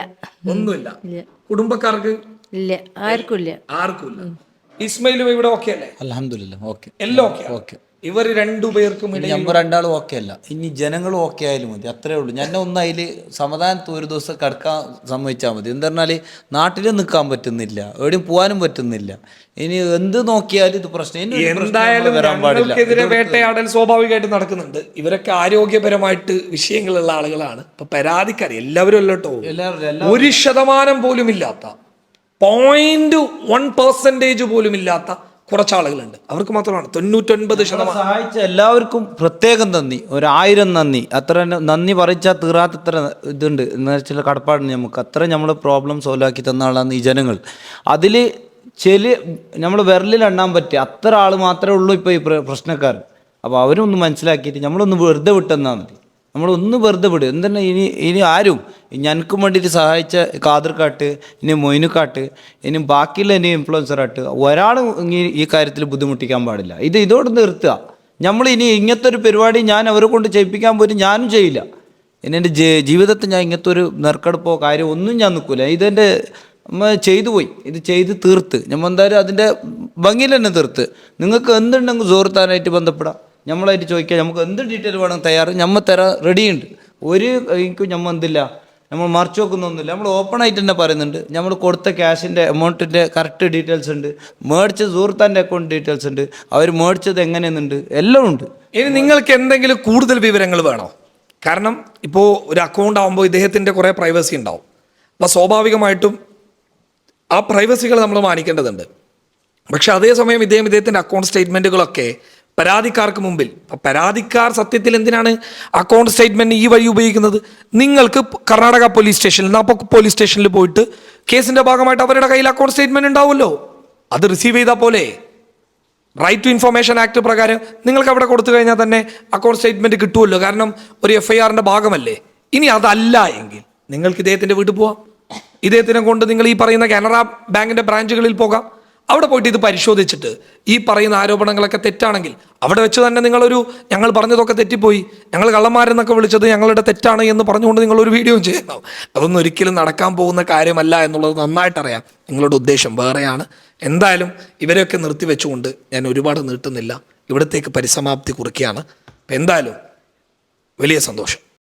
ഒന്നുമില്ല. ഇല്ല. കുടുംബക്കാർക്ക്? ഇല്ല. ആർക്കും ഇല്ല. ആർക്കുമില്ല ഇസ്മയിലും ഇവിടെ ഓക്കെ അല്ലേ? അലഹമില്ല ഓക്കെ. എല്ലാം ഓക്കെ. ഇവർ രണ്ടുപേർക്കും ഇടയിൽ നമ്മൾ രണ്ടാളും ഓക്കെ അല്ല. ഇനി ജനങ്ങളും ഓക്കെ ആയാലും മതി. അത്രേ ഉള്ളൂ. ഞാൻ ഒന്ന് അതിൽ സമാധാനത്ത് ഒരു ദിവസം കിടക്കാൻ സമ്മതിച്ചാൽ മതി. എന്ന് പറഞ്ഞാൽ നാട്ടിൽ നിൽക്കാൻ പറ്റുന്നില്ല. എവിടെയും പോകാനും പറ്റുന്നില്ല. ഇനി എന്ത് നോക്കിയാലും ഇത് പ്രശ്നം. എന്തായാലും ഞങ്ങൾക്കെതിരെ വേട്ടയാടൽ സ്വാഭാവികമായിട്ട് നടക്കുന്നുണ്ട്. ഇവരൊക്കെ ആരോഗ്യപരമായിട്ട് വിഷയങ്ങളുള്ള ആളുകളാണ്. ഇപ്പൊ പരാതിക്കാർ എല്ലാവരും അല്ലോട്ടോ ഒരു ശതമാനം പോലും ഇല്ലാത്ത പോയിന്റ് വൺ പെർസെന്റേജ് പോലും ഇല്ലാത്ത കുറച്ച് ആളുകളുണ്ട് അവർക്ക് മാത്രമാണ്. തൊണ്ണൂറ്റൊൻപത് ശതമാനം. സഹായിച്ച എല്ലാവർക്കും പ്രത്യേകം നന്ദി. ഒരായിരം നന്ദി. അത്ര നന്ദി പറിച്ചാൽ തീറാത്തത്ര ഇതുണ്ട്. എന്ന് വെച്ചാൽ കടപ്പാടുണ്ട് നമുക്ക് അത്ര നമ്മൾ പ്രോബ്ലം സോൾവ് ആക്കി തന്ന ആളാണ് ഈ ജനങ്ങൾ. അതിൽ ചെലി നമ്മൾ വിരലിൽ എണ്ണാൻ പറ്റിയ അത്ര ആൾ മാത്രമേ ഉള്ളൂ ഇപ്പോൾ ഈ പ്ര- പ്രശ്നക്കാർ അപ്പോൾ അവരൊന്ന് മനസ്സിലാക്കിയിട്ട് നമ്മളൊന്ന് വെറുതെ വിട്ടെന്നാൽ മതി. നമ്മളൊന്ന് വെറുതെ വിടും. എന്തെന്നെ ഇനി ഇനി ആരും ഞനക്കും വേണ്ടിയിട്ട് സഹായിച്ച കാതർക്കാട്ട് ഇനി മൊയിനുക്കാട്ട് ഇനി ബാക്കിയുള്ള ഇനി ഇൻഫ്ലുവൻസറാട്ട് ഒരാളും ഇനി ഈ കാര്യത്തിൽ ബുദ്ധിമുട്ടിക്കാൻ പാടില്ല. ഇത് ഇതോട് നിർത്തുക. നമ്മൾ ഇനി ഇങ്ങനത്തെ ഒരു പരിപാടി ഞാൻ അവരെ കൊണ്ട് ചെയ്യിപ്പിക്കാൻ പോലും ഞാനും ചെയ്യില്ല. ഇനി എന്റെ ജീവിതത്തിൽ ഞാൻ ഇങ്ങനത്തെ ഒരു നെർക്കെടുപ്പോ കാര്യം ഒന്നും ഞാൻ നിൽക്കില്ല ഇതെന്റെ നമ്മൾ ചെയ്തു പോയി. ഇത് ചെയ്ത് തീർത്ത്. നമ്മൾ എന്തായാലും അതിന്റെ ഭംഗിയിൽ തന്നെ തീർത്ത്. നിങ്ങൾക്ക് എന്തുണ്ടെങ്കിൽ സുഹൃത്താനായിട്ട് ബന്ധപ്പെടാം. നമ്മളായിട്ട് ചോദിക്കാം നമുക്ക് എന്ത് ഡീറ്റെയിൽ വേണം തയ്യാറ്? നമ്മൾ തരാൻ റെഡിയുണ്ട് ഒരു എനിക്ക് നമ്മൾ എന്തില്ല. നമ്മൾ മറിച്ച് വെക്കുന്നൊന്നുമില്ല. നമ്മൾ ഓപ്പൺ ആയിട്ട് തന്നെ പറയുന്നുണ്ട്. നമ്മൾ കൊടുത്ത ക്യാഷിന്റെ എമൗണ്ടിന്റെ കറക്റ്റ് ഡീറ്റെയിൽസ് ഉണ്ട്. മേടിച്ച സുഹൃത്താന്റെ അക്കൗണ്ട് ഡീറ്റെയിൽസ് ഉണ്ട്. അവർ മേടിച്ചത് എങ്ങനെയെന്നുണ്ട്. എല്ലാം ഉണ്ട്. ഇനി നിങ്ങൾക്ക് എന്തെങ്കിലും കൂടുതൽ വിവരങ്ങൾ വേണോ? കാരണം ഇപ്പോൾ ഒരു അക്കൗണ്ട് ആകുമ്പോൾ ഇദ്ദേഹത്തിന്റെ കുറേ പ്രൈവസി ഉണ്ടാവും. അപ്പോൾ സ്വാഭാവികമായിട്ടും ആ പ്രൈവസികൾ നമ്മൾ മാനിക്കേണ്ടതുണ്ട്. പക്ഷെ അതേസമയം ഇദ്ദേഹം ഇദ്ദേഹത്തിന്റെ അക്കൗണ്ട് സ്റ്റേറ്റ്മെന്റുകളൊക്കെ പരാതിക്കാർക്ക് മുമ്പിൽ. പരാതിക്കാർ സത്യത്തിൽ എന്തിനാണ് അക്കൗണ്ട് സ്റ്റേറ്റ്മെന്റ് ഈ വഴി ഉപയോഗിക്കുന്നത്? നിങ്ങൾക്ക് കർണാടക പോലീസ് സ്റ്റേഷനിൽ അപ്പോൾ പോലീസ് സ്റ്റേഷനിൽ പോയിട്ട് കേസിന്റെ ഭാഗമായിട്ട് അവരുടെ കയ്യിൽ അക്കൗണ്ട് സ്റ്റേറ്റ്മെന്റ് ഉണ്ടാവുമല്ലോ. അത് റിസീവ് ചെയ്താൽ പോലെ. റൈറ്റ് ടു ഇൻഫർമേഷൻ ആക്ട് പ്രകാരം നിങ്ങൾക്ക് അവിടെ കൊടുത്തു കഴിഞ്ഞാൽ തന്നെ അക്കൗണ്ട് സ്റ്റേറ്റ്മെന്റ് കിട്ടുമല്ലോ. കാരണം ഒരു എഫ് ഐ ആറിന്റെ ഭാഗമല്ലേ. ഇനി അതല്ല എങ്കിൽ നിങ്ങൾക്ക് ഇദ്ദേഹത്തിന്റെ വീട്ടിൽ പോവാം. ഇദ്ദേഹത്തിനെ കൊണ്ട് നിങ്ങൾ ഈ പറയുന്ന കാനറ ബാങ്കിന്റെ ബ്രാഞ്ചുകളിൽ പോകാം. അവിടെ പോയിട്ട് ഇത് പരിശോധിച്ചിട്ട് ഈ പറയുന്ന ആരോപണങ്ങളൊക്കെ തെറ്റാണെങ്കിൽ അവിടെ വെച്ച് തന്നെ നിങ്ങളൊരു ഞങ്ങൾ പറഞ്ഞതൊക്കെ തെറ്റിപ്പോയി. ഞങ്ങൾ കള്ളന്മാരെന്നൊക്കെ വിളിച്ചത് ഞങ്ങളുടെ തെറ്റാണ് എന്ന് പറഞ്ഞുകൊണ്ട് നിങ്ങളൊരു വീഡിയോ ചെയ്യുന്നു. അതൊന്നും ഒരിക്കലും നടക്കാൻ പോകുന്ന കാര്യമല്ല എന്നുള്ളത് നന്നായിട്ടറിയാം. നിങ്ങളുടെ ഉദ്ദേശം വേറെയാണ്. എന്തായാലും ഇവരെയൊക്കെ നിർത്തിവെച്ചുകൊണ്ട് ഞാൻ ഒരുപാട് നീട്ടുന്നില്ല. ഇവിടത്തേക്ക് പരിസമാപ്തി കുറിക്കുകയാണ്. എന്തായാലും വലിയ സന്തോഷം.